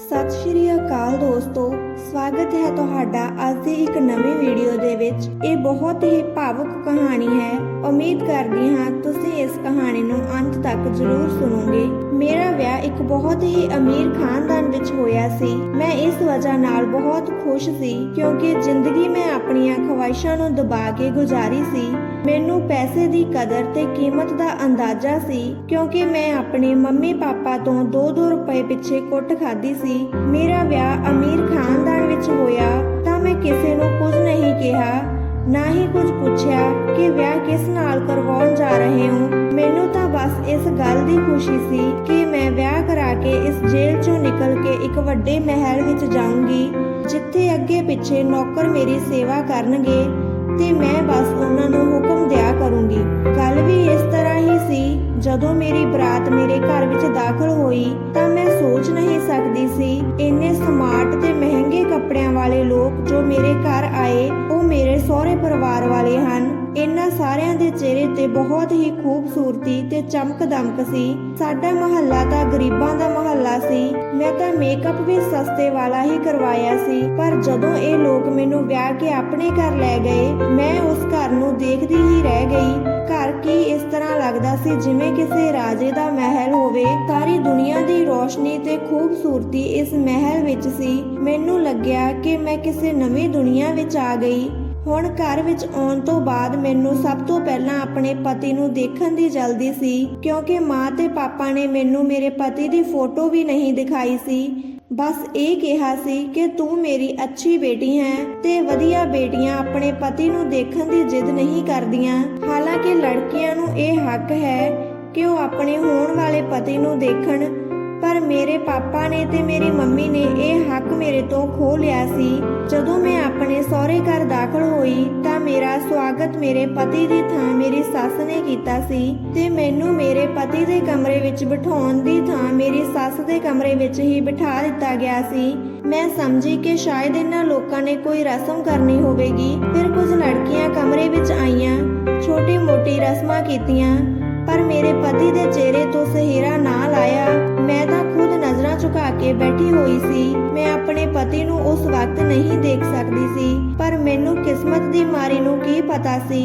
ਸਤਿ ਸ਼੍ਰੀ ਅਕਾਲ ਦੋਸਤੋ, ਸਵਾਗਤ ਹੈ ਤੁਹਾਡਾ ਅੱਜ ਦੀ ਇੱਕ ਨਵੀਂ ਵੀਡੀਓ ਦੇ ਵਿੱਚ। ਇਹ ਬਹੁਤ ਹੀ ਭਾਵੁਕ ਕਹਾਣੀ ਹੈ। ਉਮੀਦ ਕਰਦੀ ਹਾਂ ਤੁਸੀਂ ਇਸ ਕਹਾਣੀ ਨੂੰ ਅੰਤ ਤੱਕ ਜ਼ਰੂਰ ਸੁਣੋਗੇ। ਮੇਰਾ ਵਿਆਹ ਇੱਕ ਬਹੁਤ ਹੀ ਅਮੀਰ ਖਾਨਦਾਨ ਵਿੱਚ ਹੋਇਆ ਸੀ। ਮੈਂ ਇਸ ਵਜ੍ਹਾ ਨਾਲ ਬਹੁਤ ਖੁਸ਼ ਸੀ ਕਿਉਂਕਿ ਜ਼ਿੰਦਗੀ ਮੈਂ ਆਪਣੀਆਂ ਖਵਾਹਿਸ਼ਾਂ ਨੂੰ ਦਬਾ ਕੇ ਗੁਜ਼ਾਰੀ ਸੀ। ਮੈਨੂੰ ਪੈਸੇ ਦੀ ਕਦਰ ਤੇ ਕੀਮਤ ਦਾ ਅੰਦਾਜ਼ਾ ਸੀ, ਕਿਉਂਕਿ ਮੈਂ ਆਪਣੇ ਮੰਮੀ ਪਾਪਾ ਤੋਂ 2-2 ਰੁਪਏ ਪਿੱਛੇ ਕੁੱਟ ਖਾਦੀ ਸੀ। ਮੇਰਾ ਵਿਆਹ ਅਮੀਰ ਖਾਨਦਾਨ ਵਿੱਚ ਹੋਇਆ, ਤਾਂ ਮੈਂ ਕਿਸੇ ਨੂੰ ਕੁਝ ਨਹੀਂ ਕਿਹਾ, ਨਾ ਹੀ ਕੁਝ ਪੁੱਛਿਆ ਕਿ ਵਿਆਹ ਕਿਸ ਨਾਲ ਕਰਵਾਉਣ ਜਾ ਰਹੇ ਹੋ। ਮੈਨੂੰ ਤਾਂ ਬਸ ਇਸ ਗੱਲ ਦੀ ਖੁਸ਼ੀ ਸੀ ਕਿ ਮੈਂ ਵਿਆਹ ਕਰਾ ਕੇ ਇਸ ਜੇਲ੍ਹ ਚੋਂ ਨਿਕਲ ਕੇ ਇੱਕ ਵੱਡੇ ਮਹਿਲ ਵਿੱਚ ਜਾਊਂਗੀ, ਜਿੱਥੇ ਅੱਗੇ ਪਿੱਛੇ ਨੌਕਰ ਮੇਰੀ ਸੇਵਾ ਕਰਨਗੇ। ਤੇ ਮੈਂ ਬਸ ਉਹਨਾਂ ਨੂੰ ਹੁਕਮ ਦਿਆ ਕਰੂੰਗੀ। ਗੱਲ ਵੀ ਇਸ ਤਰ੍ਹਾਂ ਹੀ ਸੀ, ਜਦੋਂ ਮੇਰੀ ਬਰਾਤ ਮੇਰੇ ਘਰ ਵਿੱਚ ਦਾਖਲ ਹੋਈ ਤਾਂ ਮੈਂ ਸੋਚ ਨਹੀਂ ਸਕਦੀ ਸੀ, ਇੰਨੇ ਸਮਾਰਟ ਤੇ ਬਹੁਤ ਹੀ ਖੂਬਸੂਰਤੀ ਤੇ ਚਮਕ ਦਮਕ ਸੀ। ਸਾਡਾ ਮਹੱਲਾ ਤਾਂ ਗਰੀਬਾਂ ਦਾ ਮਹੱਲਾ ਸੀ। ਮੈਂ ਤਾਂ ਮੇਕਅਪ ਵੀ ਸਸਤੇ ਵਾਲਾ ਹੀ ਕਰਵਾਇਆ ਸੀ। ਪਰ ਜਦੋਂ ਇਹ ਲੋਕ ਮੈਨੂੰ ਵਿਆਹ ਕੇ ਆਪਣੇ ਘਰ ਲੈ ਗਏ, ਮੈਂ ਉਸ ਘਰ ਨੂੰ ਦੇਖਦੀ ਹੀ ਰਹਿ ਗਈ। ਘਰ ਕੀ ਇਸ ਤਰ੍ਹਾਂ ਲੱਗਦਾ ਸੀ ਜਿਵੇਂ ਕਿਸੇ ਰਾਜੇ ਦਾ ਮਹਿਲ ਹੋਵੇ? ਸਾਰੀ ਦੁਨੀਆ ਦੀ ਰੋਸ਼ਨੀ ਤੇ ਖੂਬਸੂਰਤੀ ਇਸ ਮਹਿਲ ਵਿੱਚ ਸੀ। ਮੈਨੂੰ ਲੱਗਿਆ ਕਿ ਮੈਂ ਕਿਸੇ ਨਵੀਂ ਦੁਨੀਆ ਵਿੱਚ ਆ ਗਈ। ਹੁਣ ਘਰ ਵਿੱਚ ਆਉਣ ਤੋਂ ਬਾਅਦ ਮੈਨੂੰ ਸਭ ਤੋਂ ਪਹਿਲਾਂ ਆਪਣੇ ਪਤੀ ਨੂੰ ਦੇਖਣ ਦੀ ਜਲਦੀ ਸੀ, ਕਿਉਂਕਿ ਮਾਂ ਤੇ ਪਾਪਾ ਨੇ ਮੈਨੂੰ ਮੇਰੇ ਪਤੀ ਦੀ ਫੋਟੋ ਵੀ ਨਹੀਂ ਦਿਖਾਈ ਸੀ। ਬਸ ਇਹ ਕਿਹਾ ਸੀ ਕਿ ਤੂੰ ਮੇਰੀ ਅੱਛੀ ਬੇਟੀ ਹੈ ਤੇ ਵਧੀਆ ਬੇਟੀਆਂ ਆਪਣੇ ਪਤੀ ਨੂੰ ਦੇਖਣ ਦੀ ਜਿੱਦ ਨਹੀਂ ਕਰਦੀਆਂ। ਹਾਲਾਂਕਿ ਲੜਕੀਆਂ ਨੂੰ ਇਹ ਹੱਕ ਹੈ ਕਿ ਉਹ ਆਪਣੇ ਹੋਣ ਵਾਲੇ ਪਤੀ ਨੂੰ ਦੇਖਣ ਪਰ ਮੇਰੇ ਪਾਪਾ ਨੇ ਤੇ ਮੇਰੀ ਮੰਮੀ ਨੇ ਇਹ ਹੱਕ ਮੇਰੇ ਤੋਂ ਖੋਹ ਲਿਆ ਸੀ। ਜਦੋਂ ਮੈਂ ਆਪਣੇ ਸਹੁਰੇ ਘਰ ਦਾਖਲ ਹੋਈ ਤਾਂ ਮੇਰਾ ਸਵਾਗਤ ਮੇਰੇ ਪਤੀ ਦੀ ਥਾਂ ਮੇਰੀ ਸੱਸ ਨੇ ਕੀਤਾ ਸੀ ਤੇ ਮੈਨੂੰ ਮੇਰੇ ਪਤੀ ਦੇ ਕਮਰੇ ਵਿੱਚ ਬਿਠਾਉਣ ਦੀ ਥਾਂ ਮੇਰੀ ਸੱਸ ਦੇ ਕਮਰੇ ਵਿੱਚ ਹੀ ਬਿਠਾ ਦਿੱਤਾ ਗਿਆ ਸੀ। ਮੈਂ ਸਮਝੀ ਕਿ ਸ਼ਾਇਦ ਇਹਨਾਂ ਲੋਕਾਂ ਨੇ ਕੋਈ ਰਸਮ ਕਰਨੀ ਹੋਵੇਗੀ। ਫਿਰ ਕੁਝ ਲੜਕੀਆਂ ਕਮਰੇ ਵਿੱਚ ਆਈਆਂ, ਛੋਟੀ-ਮੋਟੀ ਰਸਮਾਂ ਕੀਤੀਆਂ, ਪਰ ਮੇਰੇ ਪਤੀ ਦੇ ਚਿਹਰੇ ਤੋਂ ਸਹਿਰਾ ਨਾ ਲਾਇਆ। ਮੈਂ ਤਾਂ ਖੁਦ ਨਜ਼ਰਾਂ ਝੁਕਾ ਕੇ ਬੈਠੀ ਹੋਈ ਸੀ। ਮੈਂ ਆਪਣੇ ਪਤੀ ਨੂੰ ਉਸ ਵਕਤ ਨਹੀਂ ਦੇਖ ਸਕਦੀ ਸੀ, ਪਰ ਮੈਨੂੰ ਕਿਸਮਤ ਦੀ ਮਾਰੀ ਨੂੰ ਕੀ ਪਤਾ ਸੀ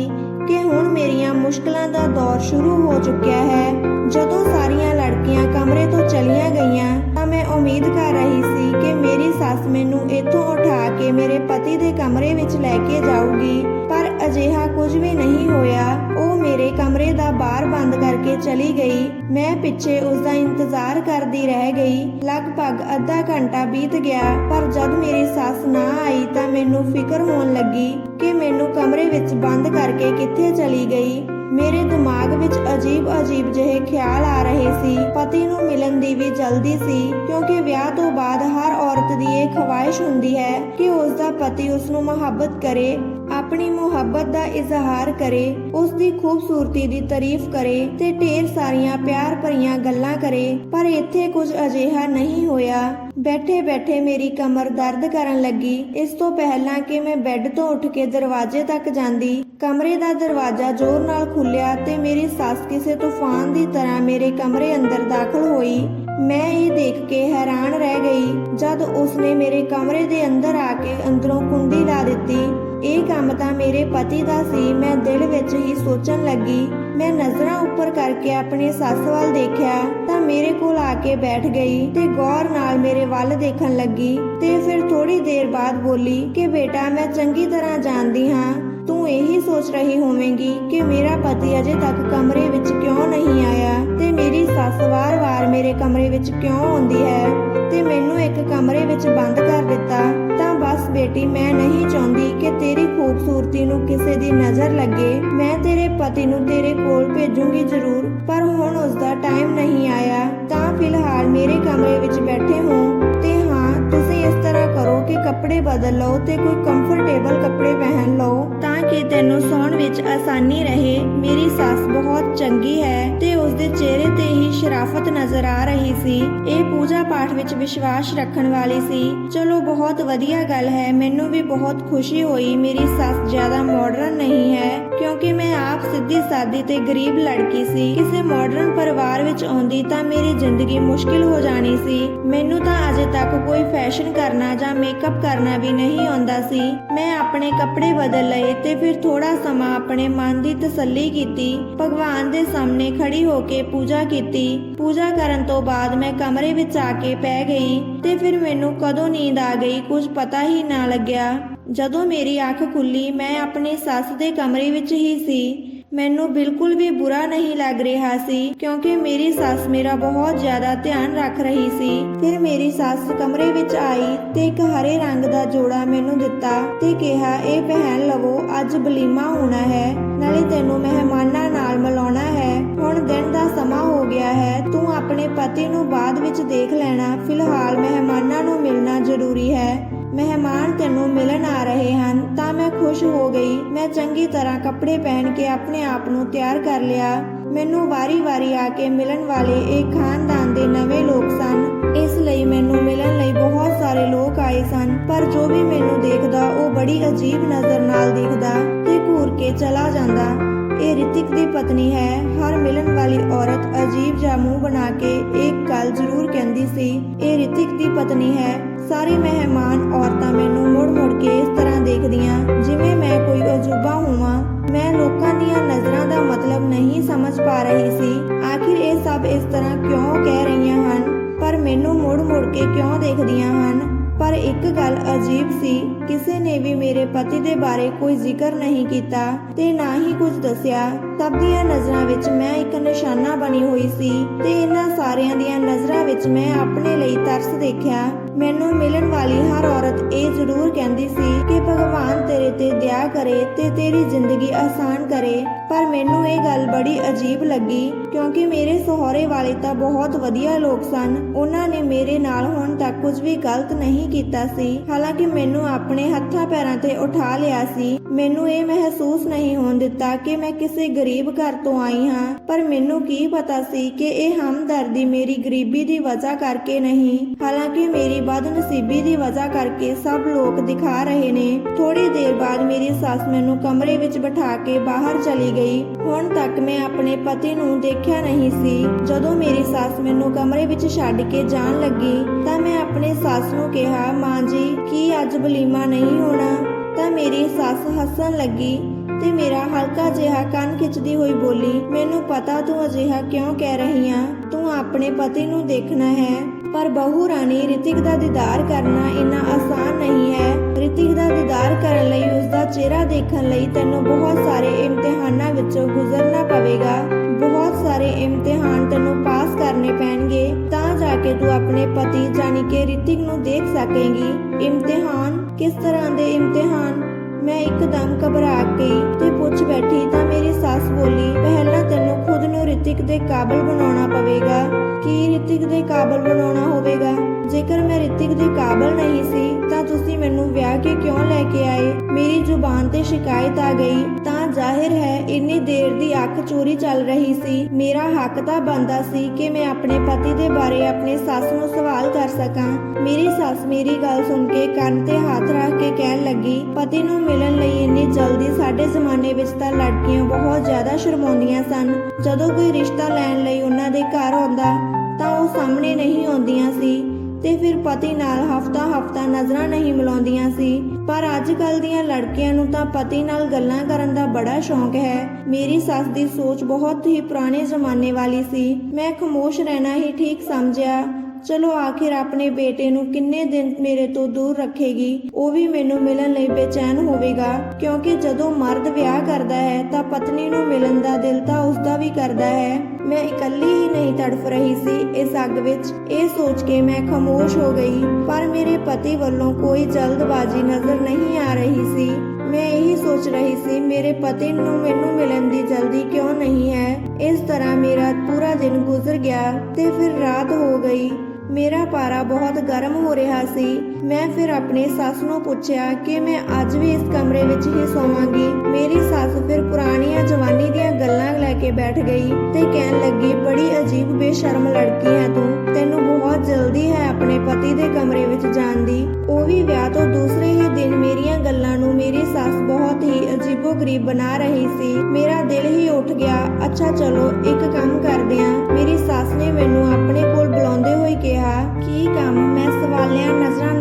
ਕਿ ਹੁਣ ਮੇਰੀਆਂ ਮੁਸ਼ਕਲਾਂ ਦਾ ਦੌਰ ਸ਼ੁਰੂ ਹੋ ਚੁੱਕਿਆ ਹੈ। ਜਦੋਂ ਸਾਰੀਆਂ ਲੜਕੀਆਂ ਕਮਰੇ ਤੋਂ ਚਲੀਆਂ ਗਈਆਂ, ਤਾਂ ਮੈਂ ਉਮੀਦ ਕਰ ਰਹੀ ਸੀ ਕਿ ਮੇਰੀ ਸੱਸ ਮੈਨੂੰ ਇੱਥੋਂ ਉਠਾ ਕੇ ਮੇਰੇ ਪਤੀ ਦੇ ਕਮਰੇ ਵਿੱਚ ਲੈ ਕੇ ਜਾਊਗੀ, ਪਰ ਅਜਿਹਾ ਕੁਝ ਵੀ ਨਹੀਂ ਹੋਇਆ। ਮੇਰੇ ਕਮਰੇ ਦਾ ਬਾਰ ਬੰਦ ਕਰਕੇ ਚਲੀ ਗਈ। ਮੈਂ ਪਿੱਛੇ ਉਸ ਦਾ ਇੰਤਜ਼ਾਰ ਕਰਦੀ ਰਹਿ ਗਈ। ਲਗਭਗ ਅੱਧਾ ਘੰਟਾ ਬੀਤ ਗਿਆ, ਪਰ ਜਦ ਮੇਰੀ ਸੱਸ ਨਾ ਆਈ ਤਾਂ ਮੈਨੂੰ ਫਿਕਰ ਹੋਣ ਲੱਗੀ ਕਿ ਮੈਨੂੰ ਕਮਰੇ ਵਿੱਚ ਬੰਦ ਕਰਕੇ ਕਿੱਥੇ ਚਲੀ ਗਈ। ਮੇਰੇ ਦਿਮਾਗ ਵਿੱਚ ਅਜੀਬ-ਅਜੀਬ ਜਿਹੇ ਖਿਆਲ ਆ ਰਹੇ ਸੀ। ਪਤੀ ਨੂੰ ਮਿਲਣ ਦੀ ਵੀ ਜਲਦੀ ਸੀ, ਕਿਉਂਕਿ ਵਿਆਹ ਤੋਂ ਬਾਅਦ ਹਰ ਔਰਤ ਦੀ ਇਹ ਖਵਾਇਸ਼ ਹੁੰਦੀ ਹੈ ਕਿ ਉਸ ਦਾ ਪਤੀ ਉਸ ਨੂੰ ਮੁਹੱਬਤ ਕਰੇ। ਆਪਣੀ ਮੁਹੱਬਤ ਦਾ ਇਜ਼ਹਾਰ ਕਰੇ ਉਸ ਦੀ ਖੂਬਸੂਰਤੀ ਦੀ ਤਾਰੀਫ ਕਰੇ ਤੇ ਢੇਰ ਸਾਰੀਆਂ ਪਿਆਰ ਭਰੀਆਂ ਗੱਲਾਂ ਕਰੇ, ਪਰ ਇੱਥੇ ਕੁਝ ਅਜਿਹਾ ਨਹੀਂ ਹੋਇਆ। ਬੈਠੇ ਬੈਠੇ ਮੇਰੀ ਕਮਰ ਦਰਦ ਕਰਨ ਲੱਗੀ। ਇਸ ਤੋਂ ਪਹਿਲਾਂ ਕਿ ਮੈਂ ਬੈੱਡ ਤੋਂ ਉੱਠ ਕੇ ਦਰਵਾਜ਼ੇ ਤੱਕ ਜਾਂਦੀ, ਕਮਰੇ ਦਾ ਦਰਵਾਜ਼ਾ ਜ਼ੋਰ ਨਾਲ ਖੁੱਲਿਆ ਤੇ ਮੇਰੀ ਸੱਸ ਕਿਸੇ ਤੂਫਾਨ ਦੀ ਤਰ੍ਹਾਂ ਮੇਰੇ ਕਮਰੇ ਅੰਦਰ ਦਾਖਲ ਹੋਈ। ਮੈਂ ਇਹ ਦੇਖ ਕੇ ਹੈਰਾਨ ਰਹਿ ਗਈ ਜਦ ਉਸਨੇ ਮੇਰੇ ਕਮਰੇ ਦੇ ਅੰਦਰ ਆ ਕੇ ਅੰਦਰੋਂ ਕੁੰਡੀ ਲਾ ਦਿੱਤੀ। ਇਹ ਕੰਮ ਤਾਂ ਮੇਰੇ ਪਤੀ ਦਾ ਸੀ। ਮੈਂ ਦਿਲ ਵਿੱਚ ਹੀ ਸੋਚਣ ਲੱਗੀ। ਮੈਂ ਨਜ਼ਰਾਂ ਉੱਪਰ ਕਰਕੇ ਆਪਣੀ ਸੱਸ ਵੱਲ ਦੇਖਿਆ ਤਾਂ ਮੇਰੇ ਕੋਲ ਆ ਕੇ ਬੈਠ ਗਈ ਤੇ ਗੌਰ ਨਾਲ ਮੇਰੇ ਵੱਲ ਦੇਖਣ ਲੱਗੀ ਤੇ ਫਿਰ ਥੋੜੀ ਦੇਰ ਬਾਅਦ ਬੋਲੀ ਕਿ ਬੇਟਾ ਮੈਂ ਚੰਗੀ ਤਰ੍ਹਾਂ ਜਾਣਦੀ ਹਾਂ। ਤੂੰ ਇਹੀ ਸੋਚ ਰਹੀ ਹੋਵੇਂਗੀ ਕਿ ਮੇਰਾ ਪਤੀ ਅਜੇ ਤੱਕ ਕਮਰੇ ਵਿੱਚ ਕਿਉਂ ਨਹੀਂ ਆਇਆ? ਤੇ ਮੇਰੀ ਸੱਸ ਵਾਰ-ਵਾਰ ਮੇਰੇ ਕਮਰੇ ਵਿੱਚ ਕਿਉਂ ਆਉਂਦੀ ਹੈ? ਤੇ ਮੈਨੂੰ ਇੱਕ ਕਮਰੇ ਵਿੱਚ ਬੰਦ ਕਰ ਦਿੱਤਾ। ਤਾਂ ਬਸ ਬੇਟੀ, ਮੈਂ ਨਹੀਂ ਚਾਹੁੰਦੀ ਕਿ ਤੇਰੀ ਖੂਬਸੂਰਤੀ ਨੂੰ ਕਿਸੇ ਦੀ ਨਜ਼ਰ ਲੱਗੇ। ਮੈਂ ਤੇਰੇ ਪਤੀ ਨੂੰ ਤੇਰੇ ਕੋਲ ਭੇਜੂੰਗੀ ਜ਼ਰੂਰ, ਪਰ ਹੁਣ ਉਸ ਦਾ ਟਾਈਮ ਨਹੀਂ ਆਇਆ। ਤਾਂ ਫਿਲਹਾਲ ਮੇਰੇ ਕਮਰੇ ਵਿੱਚ ਬੈਠੇ ਹੋ। ਤੇ ਹਾਂ, ਤੁਸੀਂ ਇਸ ਤਰ੍ਹਾਂ ਕਰੋ ਕਿ ਕੱਪੜੇ ਕੱਪੜੇ ਬਦਲ ਲਓ ਤੇ ਕੋਈ ਕੰਫਰਟੇਬਲ ਕੱਪੜੇ ਪਹਿਨ ਲਓ। ਤਾਂ ਕਿ ਤੈਨੂੰ ਸੌਣ ਵਿੱਚ ਆਸਾਨੀ ਰਹੇ। ਮੇਰੀ ਸੱਸ ਬਹੁਤ ਚੰਗੀ ਹੈ ਤੇ ਉਸ ਦੇ ਚਿਹਰੇ ਤੇ ਹੀ ਸ਼ਰਾਫਤ ਨਜ਼ਰ ਆ ਰਹੀ ਸੀ। ਇਹ ਪੂਜਾ ਪਾਠ ਵਿੱਚ ਵਿਸ਼ਵਾਸ ਰੱਖਣ ਵਾਲੀ ਸੀ। ਚਲੋ, ਬਹੁਤ ਵਧੀਆ ਗੱਲ ਹੈ। ਮੈਨੂੰ ਵੀ ਬਹੁਤ ਖੁਸ਼ੀ ਹੋਈ। ਮੇਰੀ ਸੱਸ ਜ਼ਿਆਦਾ ਮਾਡਰਨ ਨਹੀਂ ਹੈ। ਕਿਉਂਕਿ ਮੈਂ ਆਪ ਸਿੱਧੀ ਸਾਦੀ ਤੇ ਗਰੀਬ ਲੜਕੀ ਸੀ। ਕਿਸੇ ਮਾਡਰਨ ਪਰਿਵਾਰ ਵਿੱਚ ਆਉਂਦੀ ਤਾਂ ਮੇਰੀ ਜ਼ਿੰਦਗੀ ਮੁਸ਼ਕਿਲ ਹੋ ਜਾਣੀ ਸੀ। ਮੈਨੂੰ ਤਾਂ ਅਜੇ ਤੱਕ ਕੋਈ ਫੈਸ਼ਨ ਕਰਨਾ ਜਾਂ ਮੇਕਅਪ ਕਰਨਾ ਵੀ ਨਹੀਂ ਆਉਂਦਾ ਸੀ। ਮੈਂ ਆਪਣੇ ਕੱਪੜੇ ਬਦਲ ਲਏ ਤੇ ਫਿਰ ਥੋੜਾ ਸਮਾਂ ਆਪਣੇ ਮਨ ਦੀ ਤਸੱਲੀ ਕੀਤੀ। ਭਗਵਾਨ ਦੇ ਸਾਹਮਣੇ ਖੜੀ ਹੋ ਕੇ ਪੂਜਾ ਕੀਤੀ। ਪੂਜਾ ਕਰਨ ਤੋਂ ਬਾਅਦ ਮੈਂ ਕਮਰੇ ਵਿੱਚ ਆ ਕੇ ਪੈ ਗਈ ਤੇ ਫਿਰ ਮੈਨੂੰ ਕਦੋਂ ਨੀਂਦ ਆ ਗਈ ਕੁਝ ਪਤਾ ਹੀ ਨਾ ਲੱਗਿਆ। ਜਦੋਂ ਮੇਰੀ ਅੱਖ ਖੁੱਲੀ, ਮੈਂ ਆਪਣੇ ਸੱਸ ਦੇ ਕਮਰੇ ਵਿੱਚ ਹੀ ਸੀ। ਮੈਨੂੰ ਬਿਲਕੁਲ ਵੀ ਬੁਰਾ ਨਹੀਂ ਲੱਗ ਰਿਹਾ ਸੀ, ਕਿਉਂਕਿ ਮੇਰੀ ਸੱਸ ਮੇਰਾ ਬਹੁਤ ਜ਼ਿਆਦਾ ਧਿਆਨ ਰੱਖ ਰਹੀ ਸੀ। ਫਿਰ ਮੇਰੀ ਸੱਸ ਕਮਰੇ ਵਿੱਚ ਆਈ ਤੇ ਇੱਕ ਹਰੇ ਰੰਗ ਦਾ ਜੋੜਾ ਮੈਨੂੰ ਦਿੱਤਾ ਤੇ ਕਿਹਾ, ਇਹ ਪਹਿਨ ਲਵੋ, ਅੱਜ ਬਲੀਮਾ ਹੋਣਾ ਹੈ, ਨਾਲੇ ਤੈਨੂੰ ਮਹਿਮਾਨਾਂ ਨਾਲ ਮਿਲਾਉਣਾ ਹੈ। ਹੁਣ ਦਿਨ ਦਾ ਸਮਾਂ ਹੋ ਗਿਆ ਹੈ, ਤੂੰ ਆਪਣੇ ਪਤੀ ਨੂੰ ਬਾਅਦ ਵਿੱਚ ਦੇਖ ਲੈਣਾ। ਫਿਲਹਾਲ ਮਹਿਮਾਨਾਂ ਨੂੰ ਮਿਲਣਾ ਜ਼ਰੂਰੀ ਹੈ। ਮਹਿਮਾਨ ਤੈਨੂੰ ਮਿਲਣ ਆ ਰਹੇ ਹਨ, ਤਾਂ ਮੈਂ ਖੁਸ਼ ਹੋ ਗਈ। ਮੈਂ ਚੰਗੀ ਤਰ੍ਹਾਂ ਕੱਪੜੇ ਪਹਿਨ ਕੇ ਆਪਣੇ ਆਪ ਨੂੰ ਤਿਆਰ ਕਰ ਲਿਆ। ਮੈਨੂੰ ਵਾਰੀ-ਵਾਰੀ ਆ ਕੇ ਮਿਲਣ ਵਾਲੇ ਇਹ ਖਾਨਦਾਨ ਦੇ ਨਵੇਂ ਲੋਕ ਸਨ। ਇਸ ਲਈ ਮੈਨੂੰ ਮਿਲਣ ਲਈ ਬਹੁਤ ਸਾਰੇ ਲੋਕ ਆਏ ਸਨ, ਪਰ ਜੋ ਵੀ ਮੈਨੂੰ ਦੇਖਦਾ, ਉਹ ਬੜੀ ਅਜੀਬ ਨਜ਼ਰ ਨਾਲ ਦੇਖਦਾ ਤੇ ਘੂਰ ਕੇ ਚਲਾ ਜਾਂਦਾ। ਇਹ ਰਿਤਿਕ ਦੀ ਪਤਨੀ ਹੈ। ਹਰ ਮਿਲਣ ਵਾਲੀ ਔਰਤ ਅਜੀਬ ਜਿਹਾ ਮੂੰਹ ਬਣਾ ਕੇ ਇੱਕ ਗੱਲ ਜ਼ਰੂਰ ਕਹਿੰਦੀ ਸੀ, ਇਹ ਰਿਤਿਕ ਦੀ ਪਤਨੀ ਹੈ। ਸਾਰੇ ਮਹਿਮਾਨ ਔਰਤਾਂ ਮੈਨੂੰ ਮੁੜ-ਮੁੜ ਕੇ ਇਸ ਤਰ੍ਹਾਂ ਦੇਖਦੀਆਂ, ਜਿਵੇਂ ਮੈਂ ਕੋਈ ਅਜੂਬਾ ਹੋਵਾਂ। ਮੈਂ ਲੋਕਾਂ ਦੀਆਂ ਨਜ਼ਰਾਂ ਦਾ ਮਤਲਬ ਨਹੀਂ ਸਮਝ ਪਾ ਰਹੀ ਸੀ। ਆਖਿਰ ਇਹ ਸਭ ਇਸ ਤਰ੍ਹਾਂ ਕਿਉਂ ਕਹਿ ਰਹੀਆਂ ਹਨ? ਪਰ ਮੈਨੂੰ ਮੁੜ-ਮੁੜ ਕੇ ਕਿਉਂ ਦੇਖਦੀਆਂ ਹਨ? ਪਰ ਇੱਕ ਗੱਲ ਅਜੀਬ ਸੀ, ਕਿਸੇ ਨੇ ਵੀ ਮੇਰੇ ਪਤੀ ਦੇ ਬਾਰੇ ਕੋਈ ਜ਼ਿਕਰ ਨਹੀਂ ਕੀਤਾ ਤੇ ਨਾ ਹੀ ਕੁਝ ਦੱਸਿਆ। ਸਭ ਦੀਆਂ ਨਜ਼ਰਾਂ ਵਿੱਚ ਮੈਂ ਇੱਕ ਨਿਸ਼ਾਨਾ ਬਣੀ ਹੋਈ ਸੀ ਤੇ ਇਹਨਾਂ ਸਾਰਿਆਂ ਦੀਆਂ ਨਜ਼ਰਾਂ ਵਿੱਚ ਮੈਂ ਆਪਣੇ ਲਈ ਤਰਸ ਦੇਖਿਆ। ਮੈਨੂੰ ਮਿਲਣ ਵਾਲੀ ਹਰ ਔਰਤ ਇਹ ਜ਼ਰੂਰ ਕਹਿੰਦੀ ਸੀ ਕਿ ਭਗਵਾਨ ਤੇਰੇ ਤੇ ਦਇਆ ਕਰੇ ਤੇ ਤੇਰੀ ਜ਼ਿੰਦਗੀ ਆਸਾਨ ਕਰੇ। ਪਰ ਮੈਨੂੰ ਇਹ ਗੱਲ ਬੜੀ ਅਜੀਬ ਲੱਗੀ, ਕਿਉਂਕਿ ਮੇਰੇ ਸਹੁਰੇ ਵਾਲੇ ਤਾਂ ਬਹੁਤ ਵਧੀਆ ਲੋਕ ਸਨ। ਉਹਨਾਂ ਨੇ ਮੇਰੇ ਨਾਲ ਹੁਣ ਤੱਕ ਕੁਝ ਵੀ ਗਲਤ ਨਹੀਂ ਕੀਤਾ ਸੀ। ਹਾਲਾਂਕਿ ਮੈਨੂੰ ਆਪਣੇ ਹੱਥਾਂ ਪੈਰਾਂ ਤੇ ਉਠਾ ਲਿਆ ਸੀ। ਮੈਨੂੰ ਇਹ ਮਹਿਸੂਸ ਨਹੀਂ ਹੋਣ ਦਿੱਤਾ ਕਿ ਮੈਂ ਕਿਸੇ ਗਰੀਬ ਘਰ ਤੋਂ ਆਈ ਹਾਂ। ਪਰ ਮੈਨੂੰ ਕੀ ਪਤਾ ਸੀ ਕਿ ਇਹ ਹਮਦਰਦੀ ਮੇਰੀ ਗਰੀਬੀ ਦੀ ਵਜ੍ਹਾ ਕਰਕੇ ਨਹੀਂ। ਹਾਲਾਂਕਿ ਮੇਰੀ ਬਦਨਸੀਬੀ ਦੀ ਵਜ੍ਹਾ ਕਰਕੇ ਸਭ ਲੋਕ ਦਿਖਾ ਰਹੇ ਨੇ। ਥੋੜੀ ਦੇਰ ਬਾਅਦ ਮੇਰੀ ਸੱਸ ਮੈਨੂੰ ਕਮਰੇ ਵਿੱਚ ਬਿਠਾ ਕੇ ਬਾਹਰ ਚਲੀ ਗਈ। ਹੁਣ ਤੱਕ ਮੈਂ ਆਪਣੇ ਪਤੀ ਨੂੰ ਦੇਖਿਆ ਨਹੀਂ ਸੀ। ਜਦੋਂ ਮੇਰੀ ਸੱਸ ਮੈਨੂੰ ਕਮਰੇ ਵਿੱਚ ਛੱਡ ਕੇ ਜਾਣ ਲੱਗੀ, ਤਾਂ ਮੈਂ ਆਪਣੇ ਸੱਸ ਨੂੰ ਕਿਹਾ, ਮਾਂ ਜੀ, ਕੀ ਅੱਜ ਬਲੀਮਾ ਨਹੀਂ ਹੋਣਾ? ਤਾਂ ਮੇਰੀ ਸੱਸ ਹੱਸਣ ਲੱਗੀ ਤੇ ਮੇਰਾ ਹਲਕਾ ਜਿਹਾ ਕੰਨ ਖਿੱਚਦੀ ਹੋਈ ਬੋਲੀ, ਮੈਨੂੰ ਪਤਾ ਤੂੰ ਅਜਿਹਾ ਕਿਉਂ ਕਹਿ ਰਹੀ ਆ? ਤੂੰ ਆਪਣੇ ਪਤੀ ਨੂੰ ਦੇਖਣਾ ਹੈ। ਪਰ ਬਹੂ ਰਾਣੀ ਰਿਤਿਕ ਦਾ ਦੀਦਾਰ ਕਰਨਾ ਇੰਨਾ ਆਸਾਨ ਨਹੀਂ ਹੈ। ਰਿਤਿਕ ਦਾ ਦੀਦਾਰ ਕਰਨ ਲਈ ਉਸ ਦਾ ਚਿਹਰਾ ਦੇਖਣ ਲਈ ਤੈਨੂੰ ਬਹੁਤ ਸਾਰੇ ਇਮਤਿਹਾਨਾਂ ਵਿੱਚੋਂ ਗੁਜ਼ਰਨਾ ਪਵੇਗਾ। ਬਹੁਤ ਸਾਰੇ ਇਮਤਿਹਾਨ ਤੈਨੂੰ ਪਾਸ ਕਰਨੇ ਪੈਣਗੇ। ਤਾਂ ਜਾ ਕੇ ਤੂੰ ਆਪਣੇ ਪਤੀ ਜਾਨੀ ਕਿ ਰਿਤਿਕ ਨੂੰ ਦੇਖ ਸਕੇਂਗੀ। ਇਮਤਿਹਾਨ? ਕਿਸ ਤਰ੍ਹਾਂ ਦੇ ਇਮਤਿਹਾਨ? ਮੈਂ ਇੱਕਦਮ ਘਬਰਾ ਗਈ ਤੇ ਪੁੱਛ ਬੈਠੀ, ਤਾਂ ਮੇਰੀ ਸੱਸ ਬੋਲੀ, ਪਹਿਲਾਂ ਤੈਨੂੰ ਖੁਦ ਨੂੰ ਰਿਤਿਕ ਦੇ ਕਾਬਲ ਬਣਾਉਣਾ ਪਵੇਗਾ? ਕੀ ਰਿਤਿਕ ਦੇ ਕਾਬਲ ਬਣਾਉਣਾ ਹੋਵੇਗਾ? ਜੇਕਰ ਮੈਂ ਰਿਤਿਕ ਦੇ ਕਾਬਲ ਨਹੀਂ ਸੀ, ਤਾਂ ਤੁਸੀਂ ਮੈਨੂੰ ਵਿਆਹ ਕੇ ਕਿਉਂ ਲੈ ਕੇ ਆਏ? ਮੇਰੀ ਜ਼ੁਬਾਨ ਤੇ ਸ਼ਿਕਾਇਤ ਆ ਗਈ। ਤਾਂ ਜ਼ਾਹਿਰ ਹੈ, ਇੰਨੀ ਦੇਰ ਦੀ ਅੱਖ ਚੋਰੀ ਚੱਲ ਰਹੀ ਸੀ। ਮੇਰਾ ਹੱਕ ਤਾਂ ਬਣਦਾ ਸੀ ਕਿ ਮੈਂ ਆਪਣੇ ਪਤੀ ਦੇ ਬਾਰੇ ਆਪਣੇ ਸੱਸ ਨੂੰ ਸਵਾਲ ਕਰ ਸਕਾਂ। ਮੇਰੀ ਸੱਸ ਮੇਰੀ ਗੱਲ ਸੁਣ ਕੇ ਕੰਨ ਤੇ ਹੱਥ ਰੱਖ ਕੇ ਕਹਿਣ ਲੱਗੀ, ਪਤੀ ਨੂੰ ਮਿਲਣ ਲਈ ਇੰਨੀ ਜਲਦੀ ਸਾਡੇ ਜ਼ਮਾਨੇ ਵਿੱਚ ਤਾਂ ਲੜਕੀਆਂ ਬਹੁਤ ਜ਼ਿਆਦਾ ਸ਼ਰਮਾਉਂਦੀਆਂ ਸਨ। ਜਦੋਂ ਕੋਈ ਰਿਸ਼ਤਾ ਲੈਣ ਲਈ ਉਹਨਾਂ ਦੇ ਘਰ ਆਉਂਦਾ, ਤਾਂ ਉਹ ਸਾਹਮਣੇ ਨਹੀਂ ਆਉਂਦੀਆਂ ਸੀ। ਤੇ ਫਿਰ ਪਤੀ ਨਾਲ ਹਫਤਾ ਹਫਤਾ ਨਜ਼ਰਾਂ ਨਹੀਂ ਮਿਲਾਉਂਦੀਆਂ ਸੀ। ਪਰ ਅੱਜ ਕੱਲ ਦੀਆਂ ਲੜਕੀਆਂ ਨੂੰ ਤਾਂ ਪਤੀ ਨਾਲ ਗੱਲਾਂ ਕਰਨ ਦਾ ਬੜਾ ਸ਼ੌਂਕ ਹੈ। ਮੇਰੀ ਸੱਸ ਦੀ ਸੋਚ ਬਹੁਤ ਹੀ ਪੁਰਾਣੇ ਜ਼ਮਾਨੇ ਵਾਲੀ ਸੀ। ਮੈਂ ਖਮੋਸ਼ ਰਹਿਣਾ ਹੀ ਠੀਕ ਸਮਝਿਆ। ਚਲੋ ਆਖਿਰ ਆਪਣੇ ਬੇਟੇ ਨੂੰ ਕਿੰਨੇ ਦਿਨ ਮੇਰੇ ਤੋਂ ਦੂਰ ਰੱਖੇਗੀ? ਉਹ ਵੀ ਮੈਨੂੰ ਮਿਲਣ ਲਈ ਬੇਚੈਨ ਹੋਵੇਗਾ। ਕਿਉਂਕਿ ਜਦੋਂ ਮਰਦ ਵਿਆਹ ਕਰਦਾ ਹੈ ਤਾਂ ਪਤਨੀ ਨੂੰ ਮਿਲਣ ਦਾ ਦਿਲ ਤਾਂ ਉਸਦਾ ਵੀ ਕਰਦਾ ਹੈ। ਮੈਂ ਇਕੱਲੀ ਹੀ ਨਹੀਂ ਤੜਫ ਰਹੀ ਸੀ ਇਸ ਅੱਗ ਵਿੱਚ। ਇਹ ਸੋਚ ਕੇ ਮੈਂ ਖਾਮੋਸ਼ ਹੋ ਗਈ, ਪਰ ਮੇਰੇ ਪਤੀ ਵੱਲੋਂ ਕੋਈ ਜਲਦਬਾਜ਼ੀ ਨਜ਼ਰ ਨਹੀਂ ਆ ਰਹੀ ਸੀ। ਮੈਂ ਇਹੀ ਸੋਚ ਰਹੀ ਸੀ, ਮੇਰੇ ਪਤੀ ਨੂੰ ਮੈਨੂੰ ਮਿਲਣ ਦੀ ਜਲਦੀ ਕਿਉਂ ਨਹੀਂ ਹੈ? ਇਸ ਤਰ੍ਹਾਂ ਮੇਰਾ ਪੂਰਾ ਦਿਨ ਗੁਜ਼ਰ ਗਿਆ ਤੇ ਫਿਰ ਰਾਤ ਹੋ ਗਈ। ਮੇਰਾ ਪਾਰਾ ਬਹੁਤ ਗਰਮ ਹੋ ਰਿਹਾ ਸੀ। ਮੈਂ ਫਿਰ ਆਪਣੇ ਸੱਸ ਨੂੰ ਪੁੱਛਿਆ ਕਿ ਮੈਂ ਅੱਜ ਵੀ ਇਸ ਕਮਰੇ ਵਿੱਚ ਹੀ ਸੋਵਾਂਗੀ। ਮੇਰੀ ਸੱਸ ਫਿਰ ਪੁਰਾਣੀਆਂ ਜਵਾਨੀ ਦੀਆਂ ਗੱਲਾਂ ਲੈ ਕੇ ਬੈਠ ਗਈ ਤੇ ਕਹਿਣ ਲੱਗੀ, ਬੜੀ ਅਜੀਬ ਬੇਸ਼ਰਮ ਲੜਕੀ ਹੈ ਤੂੰ। ਤੈਨੂੰ ਬਹੁਤ ਜਲਦੀ ਹੈ ਆਪਣੇ ਪਤੀ ਦੇ ਕਮਰੇ ਵਿੱਚ ਜਾਣ ਦੀ। ਉਹ ਵੀ ਵਿਆਹ ਤੋਂ ਦੂਸਰੇ ਹੀ ਦਿਨ ਮੇਰੀਆਂ ਗੱਲਾਂ ਨੂੰ ਮੇਰੀ ਸੱਸ ਬਹੁਤ ਹੀ ਅਜੀਬੋ-ਗਰੀਬ ਬਣਾ ਰਹੀ ਸੀ। ਮੇਰਾ ਦਿਲ ਹੀ ਉੱਠ ਗਿਆ, ਅੱਛਾ ਚਲੋ, ਇੱਕ ਕੰਮ ਕਰਦੇ ਆਂ। ਮੇਰੀ ਸੱਸ ਨੇ ਮੈਨੂੰ ਆਪਣੇ ਕੋਲ ਬੁਲਾਉਂਦੇ ਹੋਏ ਕਿਹਾ, ਕੀ ਕੰਮ? ਮੈਂ ਸਵਾਲਿਆਂ ਨਜ਼ਰਾਂ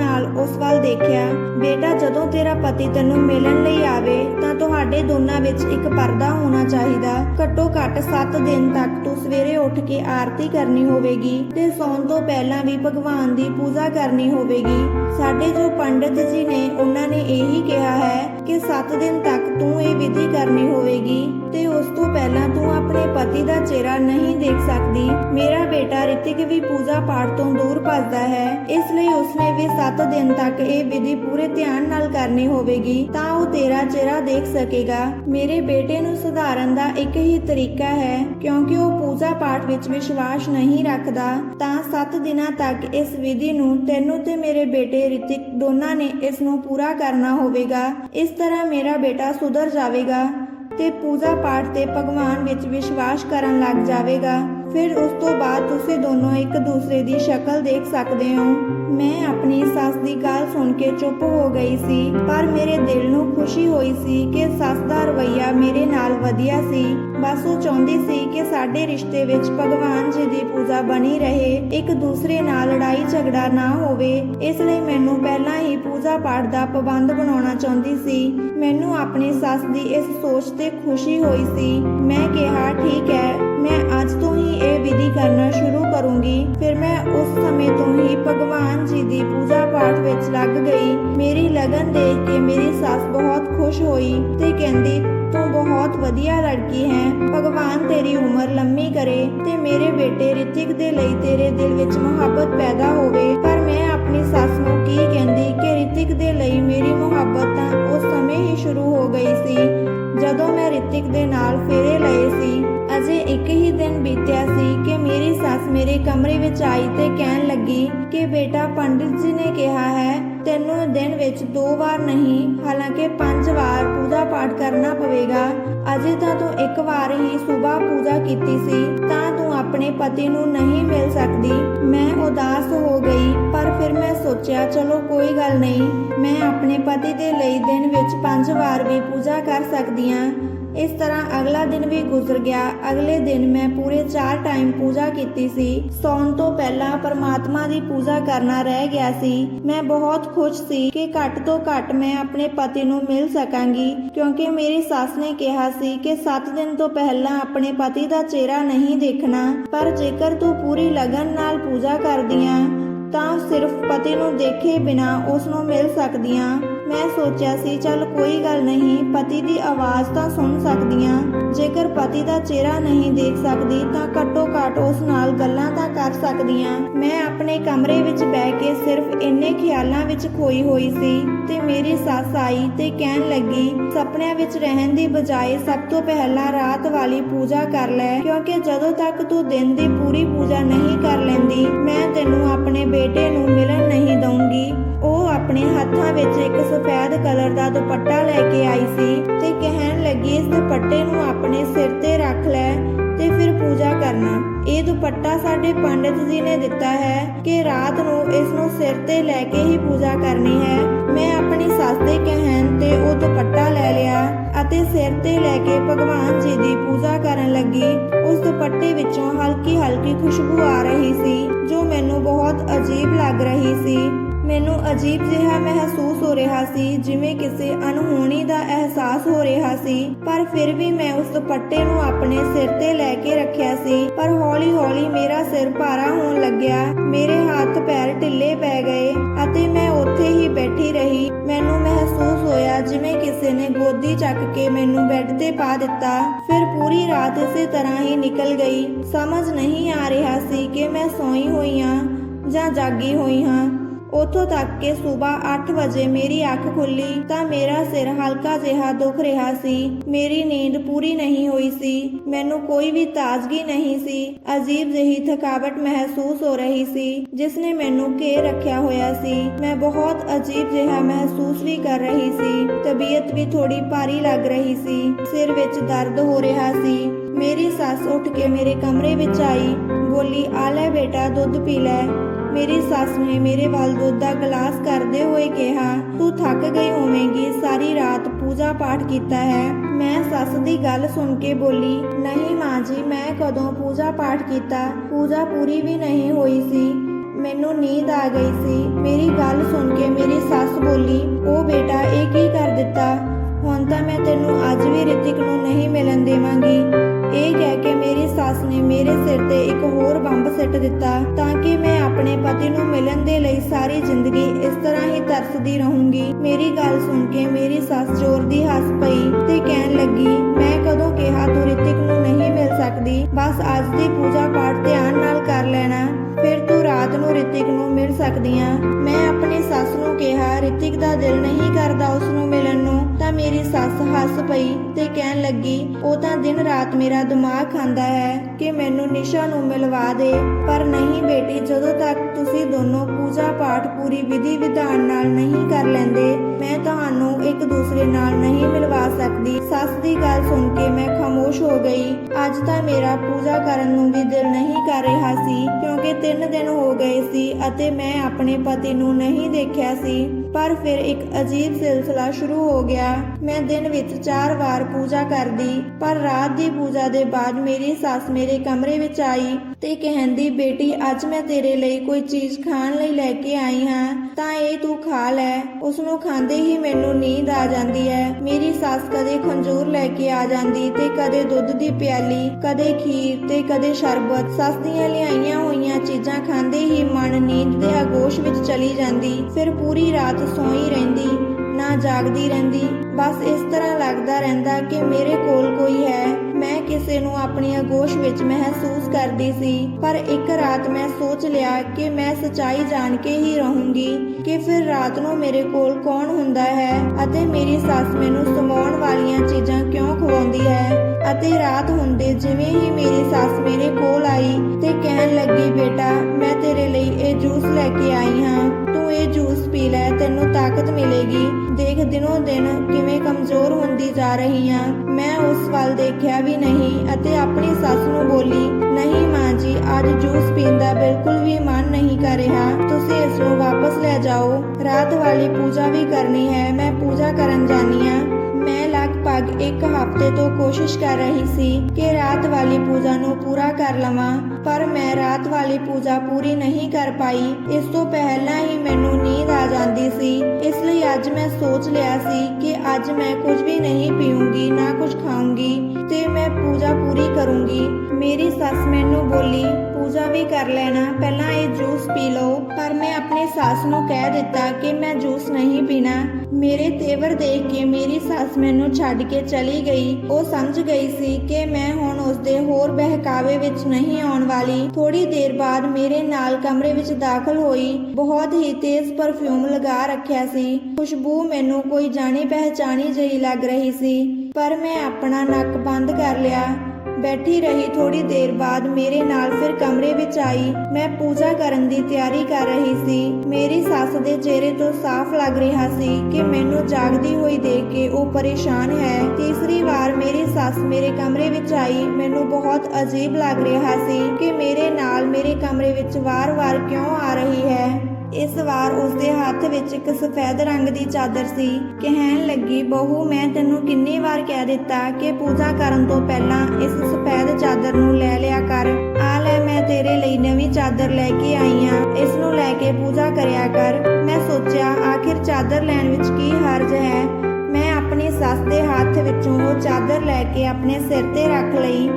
ਉਸ ਵੱਲ ਦੇਖਿਆ, ਬੇਟਾ, ਜਦੋਂ ਤੇਰਾ ਪਤੀ ਤੈਨੂੰ ਮਿਲਣ ਲਈ ਆਵੇ, ਤਾਂ ਤੁਹਾਡੇ ਦੋਨਾਂ ਵਿੱਚ ਇੱਕ ਪਰਦਾ ਹੋਣਾ ਚਾਹੀਦਾ। ਘੱਟੋ ਘੱਟ 7 ਦਿਨ ਤੱਕ ਤੂੰ ਸਵੇਰੇ ਉੱਠ ਕੇ ਆਰਤੀ ਕਰਨੀ ਹੋਵੇਗੀ ਤੇ ਸੌਣ ਤੋਂ ਪਹਿਲਾਂ ਵੀ ਭਗਵਾਨ ਦੀ ਪੂਜਾ ਕਰਨੀ ਹੋਵੇਗੀ। ਸਾਡੇ ਜੋ ਪੰਡਿਤ ਜੀ ਨੇ, ਉਹਨਾਂ ਨੇ ਇਹੀ ਕਿਹਾ ਹੈ ਕਿ 7 ਦਿਨ ਤੱਕ ਤੂੰ ਇਹ ਵਿਧੀ ਕਰਨੀ ਹੋਵੇਗੀ। ਤੇ ਉਸ ਤੋਂ ਪਹਿਲਾਂ ਤੂੰ ਆਪਣੇ ਪਤੀ ਦਾ ਚਿਹਰਾ ਨਹੀਂ ਦੇਖ ਸਕਦੀ। ਮੇਰਾ ਬੇਟਾ ਰਿਤਿਕ ਵੀ ਪੂਜਾ ਪਾਠ ਤੋਂ ਦੂਰ ਭੱਜਦਾ ਹੈ। ਇਸ ਲਈ ਉਸਨੇ ਵੀ 7 ਦਿਨ ਤੱਕ ਇਹ ਵਿਧੀ ਪੂਰੇ ਧਿਆਨ ਨਾਲ ਕਰਨੀ ਹੋਵੇਗੀ, ਤਾਂ ਉਹ ਤੇਰਾ ਚਿਹਰਾ ਦੇਖ ਸਕੇਗਾ। ਮੇਰੇ ਬੇਟੇ ਨੂੰ ਸੁਧਾਰਨ ਦਾ ਇੱਕ ਹੀ ਤਰੀਕਾ ਹੈ, ਕਿਉਂਕਿ ਉਹ ਪੂਜਾ ਪਾਠ ਵਿੱਚ ਵਿਸ਼ਵਾਸ ਨਹੀਂ ਰੱਖਦਾ। ਤਾਂ 7 ਦਿਨਾਂ ਤੱਕ ਇਸ ਵਿਧੀ ਨੂੰ ਤੈਨੂੰ ਤੇ ਮੇਰੇ ਬੇਟੇ ਰਿਤਿਕ ਦੋਨਾਂ ਨੇ ਇਸ ਨੂੰ ਪੂਰਾ ਕਰਨਾ ਹੋਵੇਗਾ। ਇਸ ਤਰ੍ਹਾਂ ਮੇਰਾ ਬੇਟਾ ਸੁਧਰ ਜਾਵੇਗਾ। ਤੇ ਪੂਜਾ ਪਾਠ ਤੇ ਭਗਵਾਨ ਵਿੱਚ ਵਿਸ਼ਵਾਸ ਕਰਨ ਲੱਗ ਜਾਵੇਗਾ। ਫਿਰ ਉਸ ਤੋਂ ਬਾਅਦ ਤੁਸੀਂ ਦੋਨੋਂ ਇੱਕ ਦੂਸਰੇ ਦੀ ਸ਼ਕਲ ਦੇਖ ਸਕਦੇ ਹੋ। ਮੈਂ ਆਪਣੀ ਸੱਸ ਦੀ ਗੱਲ ਸੁਣ ਕੇ ਚੁੱਪ ਹੋ ਗਈ ਸੀ, ਪਰ ਮੇਰੇ ਦਿਲ ਨੂੰ ਖੁਸ਼ੀ ਹੋਈ ਸੀ ਕਿ ਸੱਸ ਦਾ ਰਵੱਈਆ ਮੇਰੇ ਨਾਲ ਵਧੀਆ ਸੀ। ਬਸ ਉਹ ਚਾਹੁੰਦੀ ਸੀ ਕਿ ਸਾਡੇ ਰਿਸ਼ਤੇ ਵਿੱਚ ਭਗਵਾਨ ਜੀ ਦੀ ਪੂਜਾ ਬਣੀ ਰਹੇ, ਇੱਕ ਦੂਸਰੇ ਨਾਲ ਲੜਾਈ ਝਗੜਾ ਨਾ ਹੋਵੇ। ਇਸ ਲਈ ਮੈਨੂੰ ਪਹਿਲਾਂ ਹੀ ਪੂਜਾ ਪਾਠ ਦਾ ਪਾਬੰਦ ਬਣਾਉਣਾ ਚਾਹੁੰਦੀ ਸੀ। ਮੈਨੂੰ ਆਪਣੀ ਸੱਸ ਦੀ ਇਸ ਸੋਚ ਤੇ ਖੁਸ਼ੀ ਹੋਈ ਸੀ। ਮੈਂ ਕਿਹਾ, ਠੀਕ ਹੈ, ਮੈਂ ਅੱਜ ਤੋਂ ਹੀ ਇਹ ਵਿਧੀ ਕਰਨਾ ਸ਼ੁਰੂ ਕਰੂੰਗੀ। ਫਿਰ ਮੈਂ ਉਸ ਸਮੇਂ ਤੋਂ ਹੀ ਭਗਵਾਨ ਜੀ ਦੀ ਪੂਜਾ ਪਾਠ ਵਿੱਚ ਲੱਗ ਗਈ। ਮੇਰੀ ਲਗਨ ਦੇਖ ਕੇ ਮੇਰੀ ਸੱਸ ਬਹੁਤ ਖੁਸ਼ ਹੋਈ ਤੇ ਕਹਿੰਦੀ, ਤੂੰ ਬਹੁਤ ਵਧੀਆ ਲੜਕੀ ਹੈ। ਭਗਵਾਨ ਤੇਰੀ ਉਮਰ ਲੰਮੀ ਕਰੇ ਤੇ ਮੇਰੇ ਬੇਟੇ ਰਿਤਿਕ ਦੇ ਲਈ ਤੇਰੇ ਦਿਲ ਵਿੱਚ ਮੁਹੱਬਤ ਪੈਦਾ ਹੋਵੇ। ਪਰ ਮੈਂ ਆਪਣੀ ਸੱਸ ਨੂੰ ਕੀ ਕਹਿੰਦੀ ਕਿ ਰਿਤਿਕ ਦੇ ਲਈ ਮੇਰੀ ਮੁਹੱਬਤ ਤਾਂ ਉਸ ਸਮੇਂ ਹੀ ਸ਼ੁਰੂ ਹੋ ਗਈ ਸੀ, ਜਦੋਂ ਮੈਂ ਰਿਤਿਕ ਦੇ ਨਾਲ ਫੇਰੇ ਲਏ ਸੀ। ਅਜੇ ਇੱਕ ਹੀ ਦਿਨ ਬੀਤਿਆ ਸੀ ਕਿ ਮੇਰੀ ਸੱਸ ਮੇਰੇ ਕਮਰੇ ਵਿੱਚ ਆਈ ਤੇ ਕਹਿਣ ਲੱਗੀ ਕਿ ਬੇਟਾ ਪੰਡਿਤ ਜੀ ਨੇ ਕਿਹਾ ਹੈ, ਤੈਨੂੰ ਦਿਨ ਵਿੱਚ ਦੋ ਵਾਰ ਨਹੀਂ, ਹਾਲਾਂਕਿ ਪੰਜ ਵਾਰ ਪੂਜਾ ਪਾਠ ਕਰਨਾ ਪਵੇਗਾ। ਅਜੇ ਤਾਂ ਤੂੰ ਇੱਕ ਵਾਰ ਹੀ ਸਵੇਰ ਪੂਜਾ ਕੀਤੀ ਸੀ, ਤਾਂ ਤੂੰ ਆਪਣੇ ਪਤੀ ਨੂੰ ਨਹੀਂ ਮਿਲ ਸਕਦੀ। ਮੈਂ ਉਦਾਸ ਹੋ ਗਈ, ਪਰ ਫਿਰ ਮੈਂ ਸੋਚਿਆ, ਚਲੋ ਕੋਈ ਗੱਲ ਨਹੀਂ, ਮੈਂ ਆਪਣੇ ਪਤੀ ਦੇ ਲਈ ਦਿਨ ਵਿੱਚ ਪੰਜ ਵਾਰ ਵੀ ਪੂਜਾ ਕਰ ਸਕਦੀ ਹਾਂ ਇਸ ਤਰ੍ਹਾਂ ਅਗਲਾ ਦਿਨ ਵੀ ਗੁਜ਼ਰ ਗਿਆ। ਅਗਲੇ ਦਿਨ ਮੈਂ ਪੂਰੇ 4 ਟਾਈਮ ਪੂਜਾ ਕੀਤੀ ਸੀ। ਸੌਣ ਤੋਂ ਪਹਿਲਾਂ ਪਰਮਾਤਮਾ ਦੀ ਪੂਜਾ ਕਰਨਾ ਰਹਿ ਗਿਆ ਸੀ। ਮੈਂ ਬਹੁਤ ਖੁਸ਼ ਸੀ ਕਿ ਘੱਟ ਤੋਂ ਘੱਟ ਮੈਂ ਆਪਣੇ ਪਤੀ ਨੂੰ ਮਿਲ ਸਕਾਂਗੀ, ਕਿਉਂਕਿ ਮੇਰੀ ਸੱਸ ਨੇ ਕਿਹਾ ਸੀ ਕਿ 7 ਦਿਨ ਤੋਂ ਪਹਿਲਾਂ ਆਪਣੇ ਪਤੀ ਦਾ ਚਿਹਰਾ ਨਹੀਂ ਦੇਖਣਾ, ਪਰ ਜੇਕਰ ਤੂੰ ਪੂਰੀ ਲਗਨ ਨਾਲ ਪੂਜਾ ਕਰਦੀਆਂ ਤਾਂ ਸਿਰਫ ਪਤੀ ਨੂੰ ਦੇਖੇ ਬਿਨਾ ਉਸ ਨੂੰ ਮਿਲ ਸਕਦੀਆਂ ਮੈਂ ਸੋਚਿਆ ਸੀ, ਚੱਲ ਕੋਈ ਗੱਲ ਨਹੀਂ, ਪਤੀ ਦੀ ਆਵਾਜ਼ ਤਾਂ ਸੁਣ ਸਕਦੀਆਂ। ਜੇਕਰ ਪਤੀ ਦਾ ਚਿਹਰਾ ਨਹੀਂ ਦੇਖ ਸਕਦੀ, ਤਾਂ ਘੱਟੋ ਘੱਟ ਉਸ ਨਾਲ ਗੱਲਾਂ ਤਾਂ ਕਰ ਸਕਦੀਆਂ। ਮੈਂ ਆਪਣੇ ਕਮਰੇ ਵਿੱਚ ਬਹਿ ਕੇ ਸਿਰਫ ਇੰਨੇ ਖਿਆਲਾਂ ਵਿੱਚ ਖੋਈ ਹੋਈ ਸੀ ਤੇ ਮੇਰੀ ਸੱਸ ਆਈ ਤੇ ਕਹਿਣ ਲੱਗੀ, ਸੁਪਨਿਆਂ ਵਿੱਚ ਰਹਿਣ ਦੀ ਬਜਾਏ ਸਭ ਤੋਂ ਪਹਿਲਾਂ ਰਾਤ ਵਾਲੀ ਪੂਜਾ ਕਰ ਲੈ, ਕਿਉਂਕਿ ਜਦੋਂ ਤੱਕ ਤੂੰ ਦਿਨ ਦੀ ਪੂਰੀ ਪੂਜਾ ਨਹੀਂ ਕਰ ਲੈਂਦੀ, ਮੈਂ ਤੈਨੂੰ ਆਪਣੇ ਬੇਟੇ ਨੂੰ ਆਪਣੇ ਹੱਥਾਂ ਵਿੱਚ ਇੱਕ ਸਫੈਦ ਕਲਰ ਦਾ ਦੁਪੱਟਾ ਲੈ ਕੇ ਆਈ ਸੀ ਤੇ ਕਹਿਣ ਲੱਗੀ, ਇਸ ਦੁਪੱਟੇ ਨੂੰ ਆਪਣੇ ਸਿਰ ਤੇ ਰੱਖ ਲੈ ਤੇ ਫਿਰ ਪੂਜਾ ਕਰਨਾ। ਇਹ ਦੁਪੱਟਾ ਸਾਡੇ ਪੰਡਿਤ ਜੀ ਨੇ ਦਿੱਤਾ ਹੈ ਕਿ ਰਾਤ ਨੂੰ ਇਸ ਨੂੰ ਸਿਰ ਤੇ ਲੈ ਕੇ ਹੀ ਪੂਜਾ ਕਰਨੀ ਹੈ। ਮੈਂ ਆਪਣੀ ਸੱਸ ਦੇ ਕਹਿਣ ਤੇ ਉਹ ਦੁਪੱਟਾ ਲੈ ਲਿਆ ਅਤੇ ਸਿਰ ਤੇ ਲੈ ਕੇ ਭਗਵਾਨ ਜੀ ਦੀ ਪੂਜਾ ਕਰਨ ਲੱਗੀ। ਉਸ ਦੁਪੱਟੇ ਵਿੱਚੋਂ ਹਲਕੀ ਹਲਕੀ ਖੁਸ਼ਬੂ ਆ ਰਹੀ ਸੀ, ਜੋ ਮੈਨੂੰ ਬਹੁਤ ਅਜੀਬ ਲੱਗ ਰਹੀ ਸੀ। ਮੈਨੂੰ ਅਜੀਬ ਜਿਹਾ ਮਹਿਸੂਸ ਹੋ ਰਿਹਾ ਸੀ, ਜਿਵੇਂ ਕਿਸੇ ਅਣਹੋਣੀ ਦਾ ਅਹਿਸਾਸ ਹੋ ਰਿਹਾ ਸੀ। ਪਰ ਫਿਰ ਵੀ ਮੈਂ ਉਸ ਦੁਪੱਟੇ ਨੂੰ ਆਪਣੇ ਸਿਰ ਤੇ ਲੈ ਕੇ ਰੱਖਿਆ ਸੀ। ਪਰ ਹੌਲੀ-ਹੌਲੀ ਮੇਰਾ ਸਿਰ ਭਾਰਾ ਹੋਣ ਲੱਗਿਆ। ਮੇਰੇ ਹੱਥ ਪੈਰ ਢਿੱਲੇ ਪੈ ਗਏ ਅਤੇ ਮੈਂ ਉੱਥੇ ਹੀ ਬੈਠੀ ਰਹੀ। ਮੈਨੂੰ ਮਹਿਸੂਸ ਹੋਇਆ ਜਿਵੇਂ ਕਿਸੇ ਨੇ ਗੋਦੀ ਚੱਕ ਕੇ ਮੈਨੂੰ ਬੈੱਡ ਤੇ ਪਾ ਦਿੱਤਾ। ਫਿਰ ਪੂਰੀ ਰਾਤ ਇਸੇ ਤਰ੍ਹਾਂ ਹੀ ਨਿਕਲ ਗਈ। ਸਮਝ ਨਹੀਂ ਆ ਰਿਹਾ ਸੀ ਕਿ ਮੈਂ ਸੋਈ ਹੋਈ ਹਾਂ ਜਾਂ ਜਾਗੀ ਹੋਈ ਹਾਂ। ਉੱਥੋਂ ਤੱਕ ਕਿ ਸਵੇਰ 8 ਵਜੇ ਮੇਰੀ ਅੱਖ ਖੁੱਲੀ ਤਾਂ ਮੇਰਾ ਸਿਰ ਹਲਕਾ ਜਿਹਾ ਦੁਖ ਰਿਹਾ ਸੀ। ਮੇਰੀ ਨੀਂਦ ਪੂਰੀ ਨਹੀਂ ਹੋਈ ਸੀ। ਮੈਨੂੰ ਕੋਈ ਵੀ ਤਾਜ਼ਗੀ ਨਹੀਂ ਸੀ। ਅਜੀਬ ਜਿਹੀ ਥਕਾਵਟ ਮਹਿਸੂਸ ਹੋ ਰਹੀ ਸੀ ਜਿਸ ਨੇ ਮੈਨੂੰ ਘੇਰ ਰੱਖਿਆ ਹੋਇਆ ਸੀ। ਮੈਂ ਬਹੁਤ ਅਜੀਬ ਜਿਹਾ ਮਹਿਸੂਸ ਵੀ ਕਰ ਰਹੀ ਸੀ। ਤਬੀਅਤ ਵੀ ਥੋੜੀ ਭਾਰੀ ਲੱਗ ਰਹੀ ਸੀ। ਸਿਰ ਵਿੱਚ ਦਰਦ ਹੋ ਰਿਹਾ ਸੀ। ਮੇਰੀ ਸੱਸ ਉੱਠ ਕੇ ਮੇਰੇ ਕਮਰੇ ਵਿੱਚ ਆਈ। ਬੋਲੀ, ਆ ਲੈ ਬੇਟਾ, ਦੁੱਧ ਪੀ ਲੈ। ਮੇਰੀ ਸੱਸ ਨੇ ਮੇਰੇ ਵੱਲ ਦੁੱਧ ਦਾ ਗਲਾਸ ਕਰਦੇ ਹੋਏ ਕਿਹਾ, ਤੂੰ ਥੱਕ ਗਈ ਹੋਵੇਂਗੀ, ਸਾਰੀ ਰਾਤ ਪੂਜਾ ਪਾਠ ਕੀਤਾ ਹੈ। ਮੈਂ ਸੱਸ ਦੀ ਗੱਲ ਸੁਣ ਕੇ ਬੋਲੀ, ਨਹੀਂ ਮਾਂ ਜੀ, ਮੈਂ ਕਦੋਂ ਪੂਜਾ ਪਾਠ ਕੀਤਾ? ਪੂਜਾ ਪੂਰੀ ਵੀ ਨਹੀਂ ਹੋਈ ਸੀ। ਮੈਨੂੰ ਨੀਂਦ ਆ ਗਈ ਸੀ। ਮੇਰੀ ਗੱਲ ਸੁਣ ਕੇ ਮੇਰੀ ਸੱਸ ਬੋਲੀ, ਉਹ ਬੇਟਾ, ਇਹ ਕੀ ਕਰ ਦਿੱਤਾ? ਹੁਣ ਤਾਂ ਮੈਂ ਤੈਨੂੰ ਅੱਜ ਵੀ ਰਿਤਿਕ ਨੂੰ ਨਹੀਂ ਮਿਲਣ ਦੇਵਾਂਗੀ। ਇਹ ਕਹਿ ਕੇ ਸੱਸ ਨੇ ਮੇਰੇ ਸਿਰ ਤੇ ਇੱਕ ਹੋਰ ਬੰਬ ਸਿੱਟ ਦਿੱਤਾ ਤਾਂ ਕਿ ਮੈਂ ਆਪਣੇ ਪਤੀ ਨੂੰ ਮਿਲਣ ਦੇ ਲਈ ਸਾਰੀ ਜ਼ਿੰਦਗੀ ਇਸ ਤਰ੍ਹਾਂ ਹੀ ਤਰਸਦੀ ਰਹੂੰਗੀ। ਮੇਰੀ ਗੱਲ ਸੁਣ ਕੇ ਮੇਰੀ ਸੱਸ ਜ਼ੋਰ ਦੀ ਹੱਸ ਪਈ ਤੇ ਕਹਿਣ ਲੱਗੀ, ਮੈਂ ਕਦੋਂ ਕਿਹਾ ਤੂੰ ਰਿਤਿਕ ਨੂੰ ਨਹੀਂ ਮਿਲ ਸਕਦੀ? ਬਸ ਅੱਜ ਦੀ ਪੂਜਾ ਪਾਠ ਧਿਆਨ ਨਾਲ ਕਰ ਲੈਣਾ। ਫਿਰ ਤੂੰ ਰਾਤ ਨੂੰ ਰਿਤਿਕ ਨੂੰ ਮਿਲ ਸਕਦੀ ਆ ਮੈਂ ਆਪਣੀ ਸੱਸ ਨੂੰ ਕਿਹਾ, ਰਿਤਿਕ ਦਾ ਦਿਲ ਨਹੀਂ ਕਰਦਾ ਉਸ ਨੂੰ ਮਿਲਣ ਨੂੰ। ਤਾਂ ਮੇਰੀ ਸੱਸ ਹੱਸ ਪਈ ਤੇ ਕਹਿਣ ਲੱਗੀ, ਉਹ ਤਾਂ ਦਿਨ ਰਾਤ ਮੇਰਾ ਦਿਮਾਗ ਖਾਂਦਾ ਹੈ ਕਿ ਮੈਨੂੰ ਨਿਸ਼ਾ ਨੂੰ ਮਿਲਵਾ ਦੇ। ਪਰ ਨਹੀਂ ਬੇਟੀ, ਜਦੋਂ ਤੱਕ ਤੁਸੀਂ ਦੋਨੋਂ ਪੂਜਾ ਪਾਠ ਪੂਰੀ ਵਿਧੀ ਵਿਧਾਨ ਨਾਲ ਨਹੀਂ ਕਰ ਲੈਂਦੇ, ਮੈਂ ਤੁਹਾਨੂੰ ਇੱਕ ਦੂਸਰੇ ਨਾਲ ਨਹੀਂ ਮਿਲਵਾ ਸਕਦੀ। ਸੱਸ ਦੀ ਗੱਲ ਸੁਣ ਕੇ ਮੈਂ ਖਾਮੋਸ਼ ਹੋ ਗਈ। ਅੱਜ ਤਾਂ ਮੇਰਾ ਪੂਜਾ ਕਰਨ ਨੂੰ ਵੀ ਦਿਲ ਨਹੀਂ ਕਰ ਰਿਹਾ ਸੀ, ਕਿਉਂਕਿ 3 ਦਿਨ ਹੋ ਗਏ ਸੀ ਅਤੇ ਮੈਂ ਆਪਣੇ ਪਤੀ ਨੂੰ ਨਹੀਂ ਦੇਖਿਆ ਸੀ। ਪਰ ਫਿਰ ਇੱਕ ਅਜੀਬ ਸਿਲਸਿਲਾ ਸ਼ੁਰੂ ਹੋ ਗਿਆ। ਮੈਂ ਦਿਨ ਵਿੱਚ 4 ਵਾਰ ਪੂਜਾ ਕਰਦੀ, ਪਰ ਰਾਤ ਦੀ ਪੂਜਾ ਦੇ ਬਾਅਦ ਮੇਰੀ ਸੱਸ ਮੇਰੇ ਕਮਰੇ ਵਿੱਚ ਆਈ ਤੇ ਕਹਿੰਦੀ, ਬੇਟੀ, ਅੱਜ ਮੈਂ ਤੇਰੇ ਲਈ ਕੋਈ ਚੀਜ਼ ਖਾਣ ਲਈ ਲੈ ਕੇ ਆਈ ਹਾਂ, ਤਾਂ ਇਹ ਤੂੰ ਖਾ ਲੈ। ਉਸ ਨੂੰ ਖਾਂਦੇ ਹੀ ਮੈਨੂੰ ਨੀਂਦ ਆ ਜਾਂਦੀ ਹੈ। ਮੇਰੀ ਸੱਸ ਕਦੇ ਖੰਜੂਰ ਲੈ ਕੇ ਆ ਜਾਂਦੀ ਤੇ ਕਦੇ ਦੁੱਧ ਦੀ ਪਿਆਲੀ, ਕਦੇ ਖੀਰ ਤੇ ਕਦੇ ਸ਼ਰਬਤ। ਸੱਸ ਦੀਆਂ ਲਿਆਈਆਂ ਹੋਈਆਂ ਚੀਜ਼ਾਂ ਖਾਂਦੇ ਹੀ ਮਨ ਨੀਂਦ ਦੇ ਆਗੋਸ਼ ਵਿੱਚ ਚਲੀ ਜਾਂਦੀ। ਫਿਰ ਪੂਰੀ ਰਾਤ ਸੋਈ ਰਹਿੰਦੀ, ਨਾ ਜਾਗਦੀ ਰਹਿੰਦੀ। ਬਸ ਇਸ ਤਰ੍ਹਾਂ ਲੱਗਦਾ ਰਹਿੰਦਾ ਕਿ ਮੇਰੇ ਕੋਲ ਕੋਈ ਹੈ। ਮੈਂ ਕਿਸੇ ਨੂੰ ਆਪਣੀ ਆਗੋਸ਼ ਵਿੱਚ ਮਹਿਸੂਸ ਕਰਦੀ ਸੀ, ਪਰ ਇੱਕ ਰਾਤ ਮੈਂ ਸੋਚ ਲਿਆ ਕਿ ਮੈਂ ਸੱਚਾਈ ਜਾਣ ਕੇ ਹੀ ਰਹੂੰਗੀ ਕਿ ਫਿਰ ਰਾਤ ਨੂੰ ਮੇਰੇ ਕੋਲ ਕੌਣ ਹੁੰਦਾ ਹੈ ਅਤੇ ਮੇਰੀ ਸੱਸ ਮੈਨੂੰ ਸਮਾਉਣ ਵਾਲੀਆਂ ਚੀਜ਼ਾਂ ਕਿਉਂ ਖਵਾਉਂਦੀ ਹੈ? ਅਤੇ ਰਾਤ ਹੁੰਦੇ ਜਿਵੇਂ ਹੀ ਮੇਰੀ ਸੱਸ ਮੇਰੇ ਕੋਲ ਆਈ ਤੇ ਕਹਿਣ ਲੱਗੀ, ਬੇਟਾ, ਮੈਂ ਤੇਰੇ ਲਈ ਇਹ ਜੂਸ ਲੈ ਕੇ ਆਈ ਹਾਂ। ਇਹ ਜੂਸ ਪੀ ਲੈ, ਤੈਨੂੰ ਤਾਕਤ ਮਿਲੇਗੀ। ਦੇਖ, ਦਿਨੋਂ ਦਿਨ ਕਿਵੇਂ ਕਮਜ਼ੋਰ ਹੁੰਦੀ ਜਾ ਰਹੀ ਹਾਂ ਮੈਂ ਉਸ ਵੱਲ ਦੇਖਿਆ ਵੀ ਨਹੀਂ ਅਤੇ ਆਪਣੀ ਸੱਸ ਨੂੰ ਬੋਲੀ, ਨਹੀਂ ਮਾਂ ਜੀ, ਅੱਜ ਜੂਸ ਪੀਣ ਦਾ ਬਿਲਕੁਲ ਵੀ ਮਨ ਨਹੀਂ ਕਰ ਰਿਹਾ। ਤੁਸੀਂ ਇਸ ਨੂੰ ਵਾਪਸ ਲੈ ਜਾਓ। ਰਾਤ ਵਾਲੀ ਪੂਜਾ ਵੀ ਕਰਨੀ ਹੈ, ਮੈਂ ਪੂਜਾ ਕਰਨ ਜਾਣੀ ਆ। ਲਗਭਗ ਇੱਕ ਹਫ਼ਤੇ ਤੋਂ ਕੋਸ਼ਿਸ਼ ਕਰ ਰਹੀ ਸੀ ਕਿ ਰਾਤ ਵਾਲੀ ਪੂਜਾ ਨੂੰ ਪੂਰਾ ਕਰ ਲਵਾਂ, ਪਰ ਮੈਂ ਰਾਤ ਵਾਲੀ ਪੂਜਾ ਪੂਰੀ ਨਹੀਂ ਕਰ ਪਾਈ। ਇਸ ਤੋਂ ਪਹਿਲਾਂ ਹੀ ਮੈਨੂੰ ਨੀਂਦ ਆ ਜਾਂਦੀ ਸੀ। ਇਸ ਲਈ ਅੱਜ ਮੈਂ ਸੋਚ ਲਿਆ ਸੀ ਕਿ ਅੱਜ ਮੈਂ ਕੁਝ ਵੀ ਨਹੀਂ ਪੀਊਂਗੀ, ਨਾ ਕੁਝ ਖਾਊਂਗੀ ਤੇ ਮੈਂ ਪੂਜਾ ਪੂਰੀ ਕਰੂੰਗੀ। ਮੇਰੀ ਸੱਸ ਮੈਨੂੰ ਬੋਲੀ ਪੂਜਾ ਵੀ ਕਰ ਲੈਣਾ। ਪਹਿਲਾਂ ਇਹ ਜੂਸ ਪੀ ਲਓ, ਪਰ ਮੈਂ ਆਪਣੀ ਸੱਸ ਨੂੰ ਕਹਿ ਦਿੱਤਾ ਕਿ ਮੈਂ ਜੂਸ ਨਹੀਂ ਪੀਣਾ। ਮੇਰੇ ਤੇਵਰ ਦੇਖ ਕੇ ਮੇਰੀ ਸੱਸ ਮੈਨੂੰ ਛੱਡ ਕੇ ਚਲੀ ਗਈ। ਉਹ ਸਮਝ ਗਈ ਸੀ ਕਿ ਮੈਂ ਹੁਣ ਉਸਦੇ ਹੋਰ ਬਹਿਕਾਵੇ ਵਿੱਚ ਨਹੀਂ ਆਉਣ ਵਾਲੀ। ਥੋੜੀ ਦੇਰ ਬਾਅਦ ਮੇਰੇ ਨਾਲ ਕਮਰੇ ਵਿੱਚ ਦਾਖਲ ਹੋਈ। ਬਹੁਤ ਹੀ ਤੇਜ਼ ਪਰਫਿਊਮ ਲਗਾ ਰੱਖਿਆ ਸੀ। ਖੁਸ਼ਬੂ ਮੈਨੂੰ ਕੋਈ ਜਾਣੀ ਪਹਿਚਾਣੀ ਜਿਹੀ ਲੱਗ ਰਹੀ ਸੀ। ਪਰ ਮੈਂ ਆਪਣਾ ਨੱਕ ਬੰਦ ਕਰ ਲਿਆ। ਬੈਠੀ ਰਹੀ। ਥੋੜੀ ਦੇਰ ਬਾਅਦ ਮੇਰੇ ਨਾਲ ਫਿਰ ਕਮਰੇ ਵਿੱਚ ਆਈ। ਮੈਂ ਪੂਜਾ ਕਰਨ ਦੀ ਤਿਆਰੀ ਕਰ ਰਹੀ ਸੀ। ਮੇਰੀ ਸੱਸ ਦੇ ਚਿਹਰੇ ਤੋਂ ਸਾਫ਼ ਲੱਗ ਰਿਹਾ ਸੀ ਕਿ ਮੈਨੂੰ ਜਾਗਦੀ ਹੋਈ ਦੇਖ ਕੇ ਉਹ ਪਰੇਸ਼ਾਨ ਹੈ। ਤੀਸਰੀ ਵਾਰ ਮੇਰੀ ਸੱਸ ਮੇਰੇ ਕਮਰੇ ਵਿੱਚ ਆਈ। ਮੈਨੂੰ ਬਹੁਤ ਅਜੀਬ ਲੱਗ ਰਿਹਾ ਸੀ ਕਿ ਮੇਰੇ ਨਾਲ ਮੇਰੇ ਕਮਰੇ ਵਿੱਚ ਵਾਰ-ਵਾਰ ਕਿਉਂ ਆ ਰਹੀ ਹੈ। ਹੱਥ ਵਿੱਚ ਇੱਕ ਸਫੈਦ ਰੰਗ ਦੀ ਚਾਦਰ ਸੀ। ਕਹਿਣ ਲੱਗੀ, ਬਹੂ, ਮੈਂ ਤੈਨੂੰ ਕਿੰਨੀ ਵਾਰ ਕਹਿ ਦਿੱਤਾ ਕਿ ਪੂਜਾ ਕਰਨ ਤੋਂ ਪਹਿਲਾਂ ਇਸ ਸਫੈਦ ਚਾਦਰ ਨੂੰ ਲੈ ਲਿਆ ਕਰ। ਆ ਲੈ, ਮੈਂ ਤੇਰੇ ਲਈ ਨਵੀਂ ਚਾਦਰ ਲੈ ਕੇ ਆਈ ਆ। ਇਸ ਨੂੰ ਲੈ ਕੇ ਪੂਜਾ ਕਰਿਆ ਕਰ। ਮੈਂ ਸੋਚਿਆ, ਆਖਿਰ ਚਾਦਰ ਲੈਣ ਵਿੱਚ ਕੀ ਹਰਜ ਹੈ? ਮੈਂ ਆਪਣੀ ਸੱਸ ਦੇ ਹੱਥ ਵਿੱਚੋਂ ਉਹ ਚਾਦਰ ਲੈ ਕੇ ਆਪਣੇ ਸਿਰ ਤੇ ਰੱਖ ਲਈ।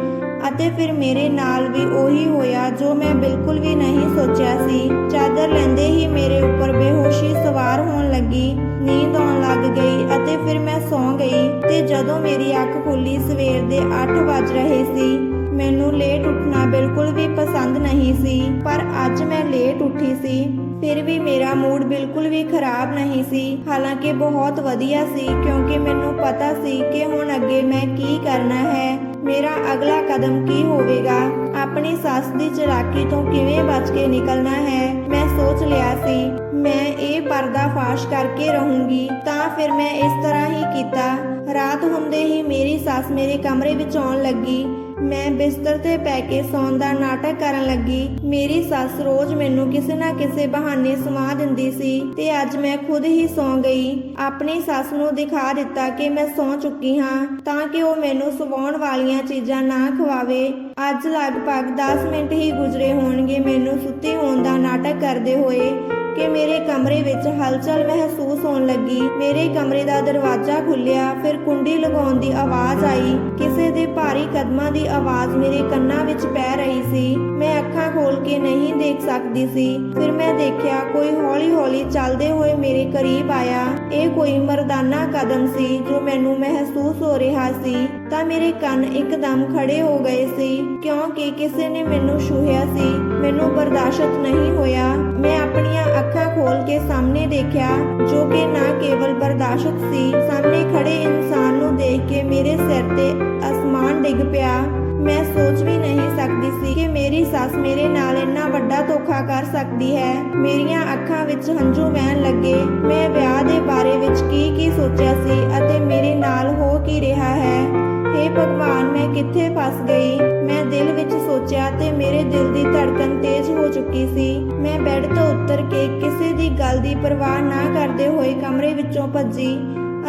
ਅਤੇ ਫਿਰ ਮੇਰੇ ਨਾਲ ਵੀ ਉਹੀ ਹੋਇਆ ਜੋ ਮੈਂ ਬਿਲਕੁਲ ਵੀ ਨਹੀਂ ਸੋਚਿਆ ਸੀ। ਚਾਦਰ ਲੈਂਦੇ ਹੀ ਮੇਰੇ ਉੱਪਰ ਬੇਹੋਸ਼ੀ ਸਵਾਰ ਹੋਣ ਲੱਗੀ। ਨੀਂਦ ਆਉਣ ਲੱਗ ਗਈ ਅਤੇ ਫਿਰ ਮੈਂ ਸੌਂ ਗਈ ਤੇ ਜਦੋਂ ਮੇਰੀ ਅੱਖ ਖੁੱਲੀ ਸਵੇਰ ਦੇ 8 ਵੱਜ ਰਹੇ ਸੀ, ਮੈਨੂੰ ਲੇਟ ਉੱਠਣਾ ਬਿਲਕੁਲ ਵੀ ਪਸੰਦ ਨਹੀਂ ਸੀ। ਪਰ ਅੱਜ ਮੈਂ ਲੇਟ ਉੱਠੀ ਸੀ। ਫਿਰ ਵੀ ਮੇਰਾ ਮੂਡ ਬਿਲਕੁਲ ਵੀ ਖਰਾਬ ਨਹੀਂ ਸੀ। ਹਾਲਾਂਕਿ ਬਹੁਤ ਵਧੀਆ ਸੀ, ਕਿਉਂਕਿ ਮੈਨੂੰ ਪਤਾ ਸੀ ਕਿ ਹੁਣ ਅੱਗੇ ਮੈਂ ਕੀ ਕਰਨਾ ਹੈ। ਮੇਰਾ ਅਗਲਾ ਕਦਮ ਕੀ ਹੋਵੇਗਾ? ਆਪਣੀ ਸੱਸ ਦੀ ਚਲਾਕੀ ਤੋਂ ਕਿਵੇਂ ਬਚ ਕੇ ਨਿਕਲਣਾ ਹੈ? ਮੈਂ ਸੋਚ ਲਿਆ ਸੀ, ਮੈਂ ਇਹ ਪਰਦਾ ਫਾਸ਼ ਕਰਕੇ ਰਹੂੰਗੀ, ਤਾਂ ਫਿਰ ਮੈਂ ਇਸ ਤਰ੍ਹਾਂ ਹੀ ਕੀਤਾ। ਰਾਤ ਹੁੰਦੇ ਹੀ ਮੇਰੀ ਸੱਸ ਮੇਰੇ ਕਮਰੇ ਵਿੱਚ ਆਉਣ ਲੱਗੀ। ਮੈਂ ਬਿਸਤਰ ਤੇ ਪੈ ਕੇ ਸੌਣ ਦਾ ਨਾਟਕ ਕਰਨ ਲੱਗੀ। ਮੇਰੀ ਸੱਸ ਰੋਜ਼ ਮੈਨੂੰ ਕਿਸੇ ਨਾ ਕਿਸੇ ਬਹਾਨੇ ਸੁਆ ਦਿੰਦੀ ਸੀ ਤੇ ਅੱਜ ਮੈਂ ਖੁਦ ਹੀ ਸੌਂ ਗਈ। ਆਪਣੀ ਸੱਸ ਨੂੰ ਦਿਖਾ ਦਿੱਤਾ ਕਿ ਮੈਂ ਸੌਂ ਚੁੱਕੀ ਹਾਂ ਤਾਂ ਕਿ ਉਹ ਮੈਨੂੰ ਸੁਵਾਉਣ ਵਾਲੀਆਂ ਚੀਜ਼ਾਂ ਨਾ ਖਵਾਵੇ। ਅੱਜ ਲਗਭਗ 10 ਮਿੰਟ ਹੀ ਗੁਜ਼ਰੇ ਹੋਣਗੇ ਮੈਨੂੰ ਸੁੱਤੀ ਹੋਣ ਦਾ ਨਾਟਕ ਕਰਦੇ ਹੋਏ। ਕਿ ਮੇਰੇ ਕਮਰੇ ਵਿੱਚ ਹਲਚਲ ਮਹਿਸੂਸ ਹੋਣ ਲੱਗੀ। ਮੇਰੇ ਕਮਰੇ ਦਾ ਦਰਵਾਜ਼ਾ ਖੁੱਲਿਆ ਫਿਰ ਕੁੰਡੀ ਲਗਾਉਣ ਦੀ ਆਵਾਜ਼ ਆਈ। ਕਿਸੇ ਦੇ ਭਾਰੀ ਕਦਮਾਂ ਦੀ ਆਵਾਜ਼ ਮੇਰੇ ਕੰਨਾਂ ਵਿੱਚ ਪੈ ਰਹੀ ਸੀ। ਮੈਂ ਅੱਖਾਂ ਖੋਲ ਕੇ ਨਹੀਂ ਦੇਖ ਸਕਦੀ ਸੀ। ਫਿਰ ਮੈਂ ਦੇਖਿਆ, ਕੋਈ ਹੌਲੀ-ਹੌਲੀ ਚੱਲਦੇ ਹੋਏ ਮੇਰੇ ਕਰੀਬ ਆਇਆ। ਇਹ ਕੋਈ ਮਰਦਾਨਾ ਕਦਮ ਸੀ ਜੋ ਮੈਨੂੰ ਮਹਿਸੂਸ ਹੋ ਰਿਹਾ ਸੀ। ਤਾਂ ਮੇਰੇ ਕੰਨ ਇੱਕਦਮ ਖੜੇ ਹੋ ਗਏ ਸੀ, ਕਿਉਂਕਿ ਕਿਸੇ ਨੇ ਮੈਨੂੰ ਛੂਹਿਆ ਸੀ। ਮੈਨੂੰ ਬਰਦਾਸ਼ਤ ਨਹੀਂ ਹੋਇਆ। ਮੈਂ ਆਪਣੀਆਂ ਅੱਖਾਂ ਖੋਲ ਕੇ ਸਾਹਮਣੇ ਦੇਖਿਆ, ਜੋ ਕਿ ਨਾ ਕੇਵਲ ਬਰਦਾਸ਼ਤ ਸੀ, ਸਾਹਮਣੇ ਖੜੇ ਇਨਸਾਨ ਨੂੰ ਦੇਖ ਕੇ ਮੇਰੇ ਸਿਰ ਤੇ ਅਸਮਾਨ ਡਿੱਗ ਪਿਆ। ਮੈਂ ਸੋਚ ਵੀ ਨਹੀਂ ਸਕਦੀ ਸੀ ਕਿ ਮੇਰੀ ਸੱਸ ਮੇਰੇ ਨਾਲ ਇੰਨਾ ਵੱਡਾ ਧੋਖਾ ਕਰ ਸਕਦੀ ਹੈ। ਮੇਰੀਆਂ ਅੱਖਾਂ ਵਿੱਚ ਹੰਝੂ ਵਹਿਣ ਲੱਗੇ। ਮੈਂ ਵਿਆਹ ਦੇ ਬਾਰੇ ਵਿੱਚ ਕੀ ਕੀ ਸੋਚਿਆ ਸੀ ਅਤੇ ਮੇਰੇ ਨਾਲ ਹੋ ਕੀ ਰਿਹਾ ਹੈ? ਹੇ ਭਗਵਾਨ, ਮੈਂ ਕਿੱਥੇ ਫਸ ਗਈ? ਮੈਂ ਦਿਲ ਵਿੱਚ ਸੋਚਿਆ ਤੇ ਮੇਰੇ ਦਿਲ ਦੀ ਧੜਕਨ ਤੇਜ਼ ਹੋ ਚੁੱਕੀ ਸੀ। ਮੈਂ ਬੈੱਡ ਤੋਂ ਉੱਤਰ ਕੇ ਕਿਸੇ ਦੀ ਗੱਲ ਦੀ ਪਰਵਾਹ ਨਾ ਕਰਦੇ ਹੋਏ ਕਮਰੇ ਵਿੱਚੋਂ ਭੱਜੀ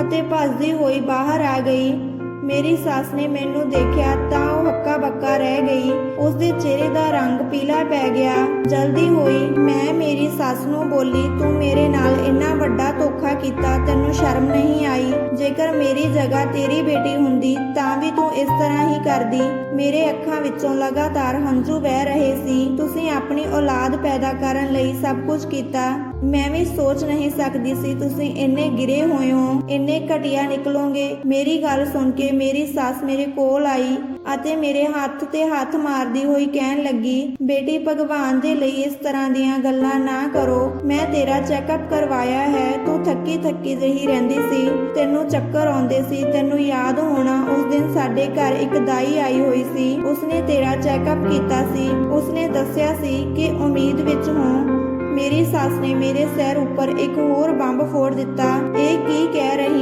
ਅਤੇ ਭੱਜਦੀ ਹੋਈ ਬਾਹਰ ਆ ਗਈ। ਮੇਰੀ ਸੱਸ ਨੇ ਮੈਨੂੰ ਦੇਖਿਆ ਤਾਂ ਉਹ ਹੱਕਾ ਬੱਕਾ ਰਹਿ ਗਈ। ਉਸ ਦੇ ਪੀਲਾ ਪੈ ਗਿਆ। ਜਲਦੀ ਹੋਈ, ਮੈਂ ਮੇਰੀ ਸੱਸ ਨੂੰ ਬੋਲੀ, ਤੂੰ ਮੇਰੇ ਨਾਲ ਇੰਨਾ ਵੱਡਾ ਧੋਖਾ ਕੀਤਾ, ਤੈਨੂੰ ਸ਼ਰਮ ਨਹੀਂ ਆਈ? ਜੇਕਰ ਮੇਰੀ ਜਗ੍ਹਾ ਤੇਰੀ ਬੇਟੀ ਹੁੰਦੀ, ਤਾਂ ਵੀ ਤੂੰ ਇਸ ਤਰ੍ਹਾਂ ਹੀ ਕਰਦੀ। ਮੇਰੇ ਅੱਖਾਂ ਵਿੱਚੋਂ ਲਗਾਤਾਰ ਹੰਝੂ ਵਹਿ ਰਹੇ ਸੀ। ਤੁਸੀਂ ਆਪਣੀ ਔਲਾਦ ਪੈਦਾ ਕਰਨ ਲਈ ਸਭ ਕੁਝ ਕੀਤਾ। ਮੈਂ ਵੀ ਸੋਚ ਨਹੀਂ ਸਕਦੀ ਸੀ, ਤੁਸੀਂ ਇੰਨੇ ਗਿਰੇ ਹੋਏ ਹੋ, ਇੰਨੇ ਘਟੀਆ ਨਿਕਲੋਗੇ। ਮੇਰੀ ਗੱਲ ਸੁਣ ਕੇ ਮੇਰੀ ਸੱਸ ਮੇਰੇ ਕੋਲ ਆਈ। ਅਤੇ ਮੇਰੇ ਹੱਥ ਤੇ ਹੱਥ ਮਾਰਦੀ ਹੋਈ ਕਹਿਣ ਲੱਗੀ, ਬੇਟੀ, ਭਗਵਾਨ ਦੇ ਲਈ ਇਸ ਤਰ੍ਹਾਂ ਦੀਆਂ ਗੱਲਾਂ ਨਾ ਕਰੋ। ਮੈਂ ਤੇਰਾ ਚੈੱਕਅਪ ਕਰਵਾਇਆ ਹੈ। ਤੂੰ ਥੱਕੀ ਥੱਕੀ ਜਿਹੀ ਰਹਿੰਦੀ ਸੀ। ਤੈਨੂੰ ਚੱਕਰ ਆਉਂਦੇ ਸੀ। ਤੈਨੂੰ ਯਾਦ ਹੋਣਾ, ਉਸ ਦਿਨ ਸਾਡੇ ਘਰ ਇੱਕ ਦਾਈ ਆਈ ਹੋਈ ਸੀ। ਉਸਨੇ ਤੇਰਾ ਚੈੱਕਅਪ ਕੀਤਾ ਸੀ। ਉਸਨੇ ਦੱਸਿਆ ਸੀ ਕਿ ਉਮੀਦ ਵਿੱਚ ਹਾਂ, ਮੇਰੀ ਸੱਸ ਨੇ ਮੇਰੇ ਸਿਰ ਉੱਪਰ ਇੱਕ ਹੋਰ ਬੰਬ ਫੋੜ ਦਿੱਤਾ। ਇਹ ਕੀ ਕਹਿ ਰਹੀ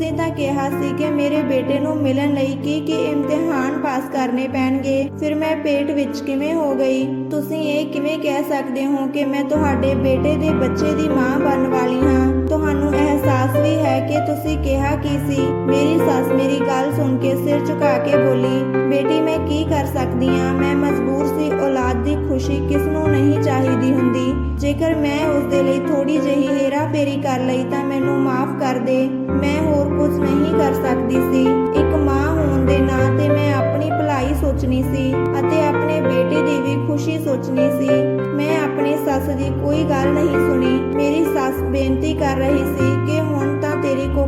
ਤੁਸੀਂ ਤਾਂ ਕਿਹਾ ਸੀ ਕਿ ਮੇਰੇ ਬੇਟੇ ਨੂੰ ਮਿਲਣ ਲਈ ਕੀ ਕੀ ਇਮਤਿਹਾਨ ਪਾਸ ਕਰਨੇ ਪੈਣਗੇ। ਫਿਰ ਮੈਂ ਪੇਟ ਵਿੱਚ ਕਿਵੇਂ ਹੋ ਗਈ? ਤੁਸੀਂ ਇਹ ਕਿਵੇਂ ਕਹਿ ਸਕਦੇ ਹੋ ਕਿ ਮੈਂ ਤੁਹਾਡੇ ਬੇਟੇ ਦੇ ਬੱਚੇ ਦੀ ਮਾਂ ਬਣਨ ਵਾਲੀ ਹਾਂ? ਤੁਹਾਨੂੰ ਅਹਿਸਾਸ ਵੀ ਹੈ ਕਿ ਤੁਸੀਂ ਕਿਹਾ ਕੀ ਸੀ? ਮੇਰੀ ਸੱਸ ਮੇਰੀ ਗੱਲ ਸੁਣ ਕੇ ਸਿਰ ਝੁਕਾ ਕੇ ਬੋਲੀ, ਬੇਟੀ, ਮੈਂ ਕੀ ਕਰ ਸਕਦੀ ਹਾਂ? ਮੈਂ ਮਜਬੂਰ ਸੀ, ਔਲਾਦ ਦੀ ਖੁਸ਼ੀ ਕਿਸ ਨੂੰ ਨਹੀਂ ਚਾਹੀਦੀ ਹੁੰਦੀ? ਜੇਕਰ ਮੈਂ ਉਸ ਦੇ ਲਈ ਥੋੜੀ ਜਿਹੀ ਹੇਰਾ ਕਰ ਲਈ ਤਾਂ ਮੈਨੂੰ ਮਾਫ ਕਰ ਦੇ। ਮੈਂ ਹੋਰ ਕੁਝ ਨਹੀਂ ਕਰ ਸਕਦੀ ਸੀ। ਇੱਕ ਮਾਂ ਹੋਣ ਦੇ ਨਾਂ ਤੇ ਮੈਂ ਆਪਣੀ ਭਲਾਈ ਸੋਚਣੀ ਸੀ ਅਤੇ ਆਪਣੇ ਬੇਟੇ ਦੀ ਵੀ ਖੁਸ਼ੀ ਸੋਚਣੀ ਸੀ। ਮੈਂ ਆਪਣੀ ਸੱਸ ਦੀ ਕੋਈ ਗੱਲ ਨਹੀਂ ਸੁਣੀ। ਮੇਰੀ ਸੱਸ ਬੇਨਤੀ ਕਰ ਰਹੀ ਸੀ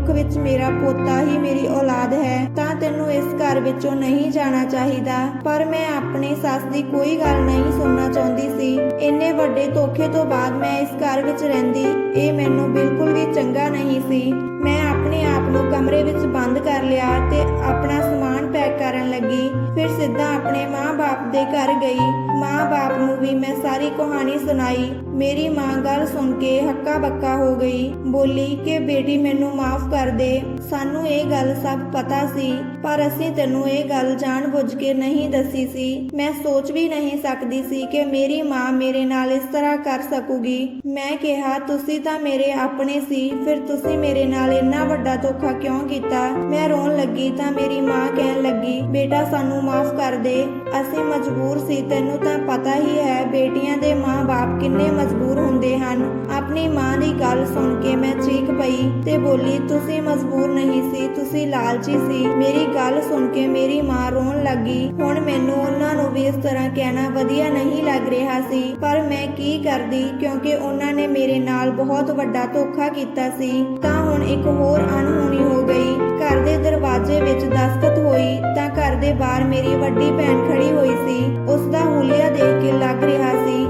ਤੇਰੀ ਵਿੱਚ ਮੇਰਾ ਪੋਤਾ ਹੀ ਮੇਰੀ ਔਲਾਦ ਹੈ, ਤਾਂ ਤੈਨੂੰ ਇਸ ਘਰ ਵਿੱਚੋਂ ਨਹੀਂ ਜਾਣਾ ਚਾਹੀਦਾ। ਪਰ ਮੈਂ ਆਪਣੀ ਸੱਸ ਦੀ ਕੋਈ ਗੱਲ ਨਹੀਂ ਸੁਣਨਾ ਚਾਹੁੰਦੀ ਸੀ। ਇੰਨੇ ਵੱਡੇ ਧੋਖੇ ਤੋਂ ਬਾਅਦ ਮੈਂ ਇਸ ਘਰ ਵਿੱਚ ਰਹਿੰਦੀ, ਇਹ ਮੈਨੂੰ ਬਿਲਕੁਲ ਵੀ ਚੰਗਾ ਨਹੀਂ ਸੀ। ਮੈਂ ਆਪਣੇ ਆਪ ਨੂੰ ਕਮਰੇ ਵਿੱਚ ਬੰਦ ਕਰ ਲਿਆ ਤੇ ਆਪਣਾ ਸਮਾਨ ਪੈਕ ਕਰਨ ਲੱਗੀ। ਫਿਰ ਸਿੱਧਾ ਆਪਣੇ ਮਾਂ-ਬਾਪ ਦੇ ਘਰ ਗਈ। ਮਾਂ-ਬਾਪ ਨੂੰ ਵੀ ਮੈਂ ਸਾਰੀ ਕਹਾਣੀ ਸੁਣਾਈ। ਮੇਰੀ ਮਾਂ ਗੱਲ ਸੁਣ ਕੇ ਹੱਕਾ ਬੱਕਾ ਹੋ ਗਈ। ਬੋਲੀ ਕਿ ਬੇਟੀ ਮੈਨੂੰ ਮਾਫ ਕਰ ਦੇ। ਸਾਨੂੰ ਇਹ ਗੱਲ ਸਭ ਪਤਾ ਸੀ, ਪਰ ਅਸੀਂ ਤੈਨੂੰ ਇਹ ਗੱਲ ਜਾਣਬੁੱਝ ਕੇ ਨਹੀਂ ਦੱਸੀ ਸੀ। ਮੈਂ ਸੋਚ ਵੀ ਨਹੀਂ ਸਕਦੀ ਸੀ ਕਿ ਮੇਰੀ ਮਾਂ ਮੇਰੇ ਨਾਲ ਇਸ ਤਰ੍ਹਾਂ ਕਰ ਸਕੂਗੀ। ਮੈਂ ਕਿਹਾ, ਤੁਸੀਂ ਤਾਂ ਮੇਰੇ ਆਪਣੇ ਸੀ, ਫਿਰ ਤੁਸੀਂ ਮੇਰੇ ਨਾਲ ਇੰਨਾ ਵੱਡਾ ਧੋਖਾ ਕਿਉਂ ਕੀਤਾ? ਮੈਂ ਰੋਣ ਲੱਗੀ ਤਾਂ ਮੇਰੀ ਮਾਂ ਕਹਿਣ ਲੱਗੀ, ਬੇਟਾ, ਸਾਨੂੰ ਮਾਫ ਕਰ ਦੇ। ਅਸੀਂ ਮਜਬੂਰ ਸੀ, ਤੈਨੂੰ ਤਾਂ ਪਤਾ ਹੀ ਹੈ, ਬੇਟੀਆਂ ਦੇ ਮਾਂ-ਬਾਪ ਕਿੰਨੇ ਮਜਬੂਰ ਹੁੰਦੇ ਹਨ। ਆਪਣੀ ਮਾਂ ਦੀ ਗੱਲ ਸੁਣ ਕੇ ਮੈਂ ਚੀਖ ਪਈ ਤੇ ਬੋਲੀ, ਤੁਸੀਂ ਮਜਬੂਰ ਨਹੀਂ ਸੀ, ਤੁਸੀਂ ਲਾਲਚੀ ਸੀ। ਮੇਰੀ ਗੱਲ ਸੁਣ ਕੇ ਮੇਰੀ ਮਾਂ ਰੋਣ ਲੱਗੀ। ਹੁਣ ਮੈਨੂੰ ਉਹਨਾਂ ਨੂੰ ਵੀ ਇਸ ਤਰ੍ਹਾਂ ਕਹਿਣਾ ਵਧੀਆ ਨਹੀਂ ਲੱਗ ਰਿਹਾ ਸੀ। ਪਰ ਮੈਂ ਕੀ ਕਰਦੀ, ਕਿਉਂਕਿ ਉਹਨਾਂ ਨੇ ਮੇਰੇ ਨਾਲ ਬਹੁਤ ਵੱਡਾ ਧੋਖਾ ਕੀਤਾ ਸੀ। ਤਾਂ ਹੁਣ ਇੱਕ ਹੋਰ ਅਣਹੋਣੀ ਹੋ ਗਈ। ਘਰ ਦੇ ਦਰਵਾਜ਼ੇ ਵਿੱਚ ਦਸਤਕ ਹੋਈ, ਤਾਂ ਘਰ ਦੇ ਬਾਹਰ ਮੇਰੀ ਵੱਡੀ ਭੈਣ ਖੜੀ ਹੋਈ ਸੀ। ਉਸ ਦਾ ਹੁਲੀਆ ਦੇਖ ਕੇ ਲੱਗ ਰਿਹਾ ਸੀ।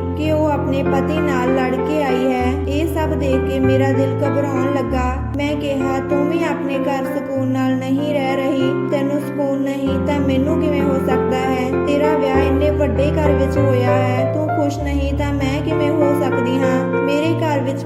ਆਪਣੇ ਪਤੀ ਨਾਲ ਲੜ ਕੇ ਆਈ ਹੈ। ਇਹ ਸਭ ਦੇਖ ਕੇ ਮੇਰਾ ਦਿਲ ਘਬਰਾਉਣ ਲੱਗਾ। ਮੈਂ ਕਿਹਾ, ਤੂੰ ਵੀ ਆਪਣੇ ਘਰ ਸਕੂਨ ਨਾਲ ਨਹੀਂ ਰਹਿ ਰਹੀ। ਤੈਨੂੰ ਸਕੂਨ ਨਹੀਂ ਤਾਂ ਮੈਨੂੰ ਕਿਵੇਂ ਹੋ ਸਕਦਾ ਹੈ? ਤੇਰਾ ਵਿਆਹ ਇੰਨੇ ਵੱਡੇ ਘਰ ਵਿੱਚ ਹੋਇਆ ਹੈ। ਤੂੰ ਖੁਸ਼ ਨਹੀਂ ਤਾਂ ਮੈਂ ਕਿਵੇਂ ਹੋ ਸਕਦੀ ਹਾਂ? ਮੇਰੇ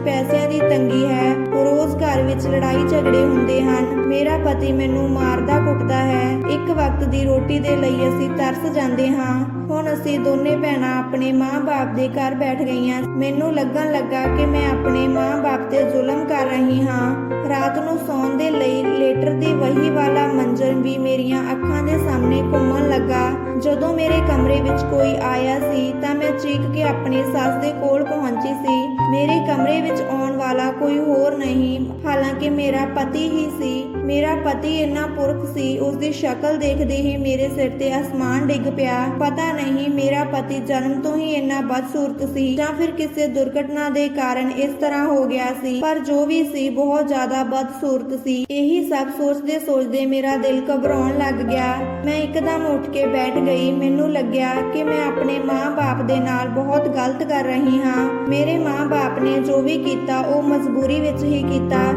ਪੈਸਿਆਂ ਦੀ ਤੰਗੀ ਹੈ। ਰੋਜ਼ ਘਰ ਵਿੱਚ ਲੜਾਈ ਝਗੜੇ ਹੁੰਦੇ ਹਨ। ਮੇਰਾ ਪਤੀ ਮੈਨੂੰ ਮਾਰਦਾ ਕੁੱਟਦਾ ਹੈ। ਇੱਕ ਵਕਤ ਦੀ ਰੋਟੀ ਦੇ ਲਈ ਅਸੀਂ ਤਰਸ ਜਾਂਦੇ ਹਾਂ। ਹੁਣ ਅਸੀਂ ਦੋਨੇ ਭੈਣਾਂ ਆਪਣੇ ਮਾਂ-ਬਾਪ ਦੇ ਘਰ ਬੈਠ ਗਈਆਂ। ਮੈਨੂੰ ਲੱਗਣ ਲੱਗਾ ਕਿ ਮੈਂ ਆਪਣੇ ਮਾਂ-ਬਾਪ ਤੇ ਜ਼ੁਲਮ ਕਰ ਰਹੀ ਹਾਂ। ਰਾਤ ਨੂੰ ਸੌਣ ਦੇ ਲਈ ਲੇਟਰ ਦੀ ਵਹੀ ਵਾਲਾ ਮੰਜ਼ਰ ਵੀ ਮੇਰੀਆਂ ਅੱਖਾਂ ਦੇ ਸਾਹਮਣੇ ਘੁੰਮਣ ਲੱਗਾ। ਜਦੋਂ ਮੇਰੇ ਕਮਰੇ ਵਿੱਚ ਕੋਈ ਆਇਆ ਸੀ ਤਾਂ ਮੈਂ ਚੀਕ ਕੇ ਆਪਣੀ ਸੱਸ ਦੇ ਕੋਲ ਪਹੁੰਚੀ ਸੀ। ਮੇਰੇ ਕਮਰੇ ਵਿੱਚ ਆਉਣ ਵਾਲਾ ਕੋਈ ਹੋਰ ਨਹੀਂ। ਹਾਲਾਂਕਿ ਮੇਰਾ ਪਤੀ ਹੀ ਸੀ। ਮੇਰਾ ਪਤੀ ਇੰਨਾ ਪੁਰਖ ਸੀ ਉਸ ਦੀ ਸ਼ਕਲ ਦੇਖਦੇ ਹੀ ਮੇਰੇ ਸਿਰ ਤੇ ਅਸਮਾਨ ਡਿੱਗ ਪਿਆ। ਪਤਾ ਨਹੀਂ ਮੇਰਾ ਪਤੀ ਜਨਮ ਤੋਂ ਹੀ ਇੰਨਾ ਬਦਸੂਰਤ ਸੀ ਜਾਂ ਫਿਰ ਕਿਸੇ ਦੁਰਘਟਨਾ ਦੇ ਕਾਰਨ ਇਸ ਤਰ੍ਹਾਂ ਹੋ ਗਿਆ ਸੀ। ਪਰ ਜੋ ਵੀ ਸੀ, ਬਹੁਤ ਜ਼ਿਆਦਾ ਬਦਸੂਰਤ ਸੀ। ਇਹੀ ਸਭ ਸੋਚਦੇ ਸੋਚਦੇ ਮੇਰਾ ਦਿਲ ਘਬਰਾਉਣ ਲੱਗ ਗਿਆ। ਮੈਂ ਇੱਕਦਮ ਉੱਠ ਕੇ ਬੈਠ ਗਈ। ਮੈਨੂੰ ਲੱਗਿਆ ਕਿ ਮੈਂ ਆਪਣੇ ਮਾਂ-ਬਾਪ ਦੇ ਨਾਲ ਬਹੁਤ ਗਲਤ ਕਰ ਰਹੀ ਹਾਂ। ਮੇਰੇ ਮਾਂ-ਬਾਪ ਨੇ ਜੋ ਵੀ ਕੀਤਾ, ਉਹ ਮਜਬੂਰੀ ਵਿੱਚ ਹੀ ਕੀਤਾ।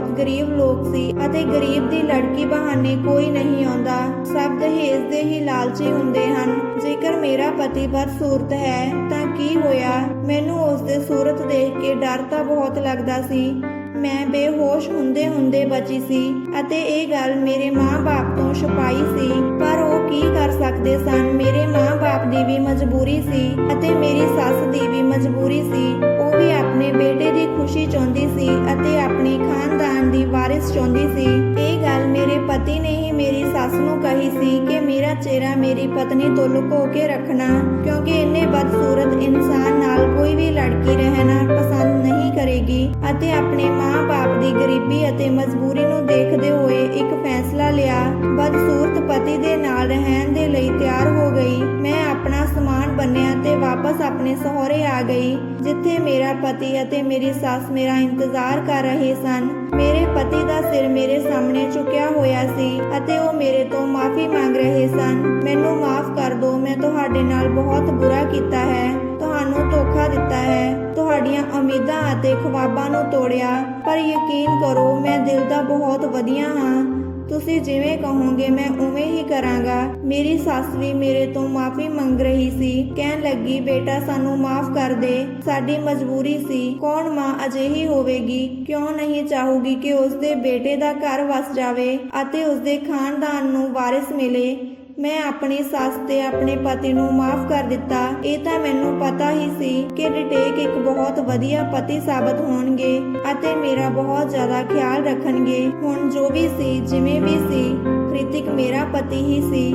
ਬਹੁਤ ਗਰੀਬ ਲੋਕ ਸੀ ਅਤੇ ਗਰੀਬ ਦੀ ਲੜਕੀ ਬਹਾਨੇ ਕੋਈ ਨਹੀਂ ਆਉਂਦਾ। ਸਭ ਦਹੇਜ ਦੇ ਹੀ ਲਾਲਚੀ ਹੁੰਦੇ ਹਨ। ਜੇਕਰ ਮੇਰਾ ਪਤੀ ਬਦਸੂਰਤ ਹੈ, ਤਾਂ ਕੀ ਹੋਇਆ? ਮੈਨੂੰ ਉਸ ਦੇ ਸੂਰਤ ਦੇਖ ਕੇ ਡਰ ਤਾਂ ਬਹੁਤ ਲੱਗਦਾ ਸੀ। ਮੈਂ ਬੇਹੋਸ਼ ਹੁੰਦੇ ਹੁੰਦੇ ਬਚੀ ਸੀ ਅਤੇ ਇਹ ਗੱਲ ਮੇਰੇ ਮਾਂ-ਬਾਪ ਤੋਂ ਛੁਪਾਈ ਸੀ। ਪਰ ਕੀ ਕਰ ਸਕਦੇ ਸਨ? ਮੇਰੇ ਮਾਂ-ਬਾਪ ਦੀ ਵੀ ਮਜਬੂਰੀ ਸੀ ਅਤੇ ਮੇਰੀ ਸੱਸ ਦੀ ਵੀ ਮਜਬੂਰੀ ਸੀ। ਉਹ ਵੀ ਆਪਣੇ ਬੇਟੇ ਦੀ ਖੁਸ਼ੀ ਚਾਹੁੰਦੀ ਸੀ ਅਤੇ ਆਪਣੇ ਖਾਨਦਾਨ ਦੀ ਵਾਰਿਸ ਚਾਹੁੰਦੀ ਸੀ। ਇਹ ਗੱਲ ਮੇਰੇ ਪਤੀ ਨੇ ਹੀ ਮੇਰੀ ਸੱਸ ਨੂੰ ਕਹੀ ਸੀ ਕਿ ਮੇਰਾ ਚਿਹਰਾ ਮੇਰੀ ਪਤਨੀ ਤੋਂ ਲੁਕੋ ਕੇ ਰੱਖਣਾ, ਕਿਉਂਕਿ ਇੰਨੇ ਬਦਸੂਰਤ ਇਨਸਾਨ ਨਾਲ ਕੋਈ ਵੀ ਲੜਕੀ ਰਹਿਣਾ ਪਸੰਦ ਨਹੀਂ ਕਰੇਗੀ। ਅਤੇ ਆਪਣੇ ਮਾਂ-ਬਾਪ ਦੀ ਗਰੀਬੀ ਅਤੇ ਮਜਬੂਰੀ ਨੂੰ ਦੇਖਦੇ ਹੋਏ ਇੱਕ ਫੈਸਲਾ ਲਿਆ ਬਦਸੂਰਤ ਪਤੀ ਦੇ ਨਾਲ ਰਹਿਣ ਦੇ ਲਈ ਤਿਆਰ ਹੋ ਗਈ। ਮੈਂ ਆਪਣਾ ਸਮਾਨ ਬੰਨਿਆ ਤੇ ਵਾਪਸ ਆਪਣੇ ਸਹੁਰੇ ਆ ਗਈ, ਜਿੱਥੇ ਮੇਰਾ ਪਤੀ ਅਤੇ ਮੇਰੀ ਸੱਸ ਮੇਰਾ ਇੰਤਜ਼ਾਰ ਕਰ ਰਹੇ ਸਨ। ਮੇਰੇ ਪਤੀ ਦਾ ਸਿਰ ਮੇਰੇ ਸਾਹਮਣੇ ਝੁਕਿਆ ਹੋਇਆ ਸੀ ਅਤੇ ਉਹ ਮੇਰੇ ਤੋਂ ਮਾਫੀ ਮੰਗ ਰਹੇ ਸਨ। ਮੈਨੂੰ ਮਾਫ ਕਰ ਦਿਓ ਮੈਂ ਤੁਹਾਡੇ ਨਾਲ ਬਹੁਤ ਬੁਰਾ ਕੀਤਾ ਹੈ। ਤੁਹਾਨੂੰ ਧੋਖਾ ਦਿੱਤਾ ਹੈ। ਤੁਹਾਡੀਆਂ ਉਮੀਦਾਂ ਅਤੇ ਖਵਾਬਾਂ ਨੂੰ ਤੋੜਿਆ। ਪਰ ਯਕੀਨ ਕਰੋ, ਮੈਂ ਦਿਲ ਦਾ ਬਹੁਤ ਵਧੀਆ ਹਾਂ। ਤੁਸੀਂ ਜਿਵੇਂ ਕਹੋਗੇ, ਮੈਂ ਉਵੇਂ ਹੀ ਕਰਾਂਗਾ। ਮੇਰੀ ਸੱਸ ਵੀ ਮੇਰੇ ਤੋਂ ਮਾਫੀ ਮੰਗ ਰਹੀ ਸੀ। ਕਹਿਣ ਲੱਗੀ, ਬੇਟਾ, ਸਾਨੂੰ ਮਾਫ ਕਰ ਦੇ। ਸਾਡੀ ਮਜਬੂਰੀ ਸੀ। ਕੌਣ ਮਾਂ ਅਜਿਹੀ ਹੋਵੇਗੀ? ਕਿਉਂ ਨਹੀਂ ਚਾਹੂਗੀ ਕਿ ਉਸ ਦੇ ਬੇਟੇ ਦਾ ਘਰ ਵਸ ਜਾਵੇ ਅਤੇ ਉਸ ਦੇ ਖਾਨਦਾਨ ਨੂੰ ਵਾਰਿਸ ਮਿਲੇ? ਮੈਂ ਆਪਣੀ ਸੱਸ ਤੇ ਆਪਣੇ ਪਤੀ ਨੂੰ ਮਾਫ ਕਰ ਦਿੱਤਾ। ਇਹ ਤਾਂ ਮੈਨੂੰ ਪਤਾ ਹੀ ਸੀ ਕਿ ਡਿਟੇਕ ਇੱਕ ਬਹੁਤ ਵਧੀਆ ਪਤੀ ਸਾਬਤ ਹੋਣਗੇ ਅਤੇ ਮੇਰਾ ਬਹੁਤ ਜ਼ਿਆਦਾ ਖਿਆਲ ਰੱਖਣਗੇ। ਹੁਣ ਜੋ ਵੀ ਸੀ, ਜਿਵੇਂ ਵੀ ਸੀ, ਕ੍ਰਿਤਿਕ ਮੇਰਾ ਪਤੀ ਹੀ ਸੀ।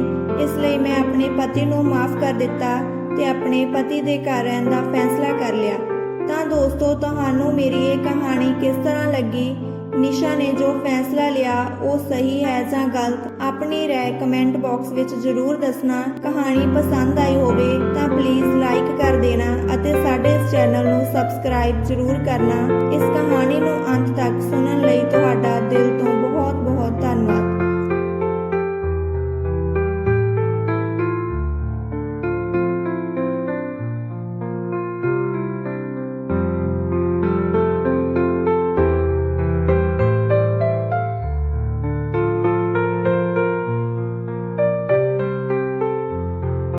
ਇਸ ਲਈ ਮੈਂ ਆਪਣੇ ਪਤੀ ਨੂੰ ਮਾਫ ਕਰ ਦਿੱਤਾ ਤੇ ਆਪਣੇ ਪਤੀ ਦੇ ਘਰ ਰਹਿਣ ਦਾ ਫੈਸਲਾ ਕਰ ਲਿਆ। ਤਾਂ ਦੋਸਤੋ, ਤੁਹਾਨੂੰ ਮੇਰੀ ਇਹ ਕਹਾਣੀ ਕਿਸ ਤਰ੍ਹਾਂ ਲੱਗੀ? ਨਿਸ਼ਾ ਨੇ ਜੋ ਫੈਸਲਾ ਲਿਆ, ਉਹ ਸਹੀ ਹੈ ਜਾਂ ਗਲਤ? ਆਪਣੀ ਰਾਏ ਕਮੈਂਟ ਬਾਕਸ ਵਿੱਚ ਜ਼ਰੂਰ ਦੱਸਣਾ। ਕਹਾਣੀ ਪਸੰਦ ਆਈ ਹੋਵੇ ਤਾਂ ਪਲੀਜ਼ ਲਾਈਕ ਕਰ ਦੇਣਾ ਅਤੇ ਸਾਡੇ ਇਸ ਚੈਨਲ ਨੂੰ ਸਬਸਕ੍ਰਾਈਬ ਜ਼ਰੂਰ ਕਰਨਾ। ਇਸ ਕਹਾਣੀ ਨੂੰ ਅੰਤ ਤੱਕ ਸੁਣਨ ਲਈ ਤੁਹਾਡਾ ਦਿਲ ਤੋਂ ਬਹੁਤ ਬਹੁਤ ਧੰਨਵਾਦ।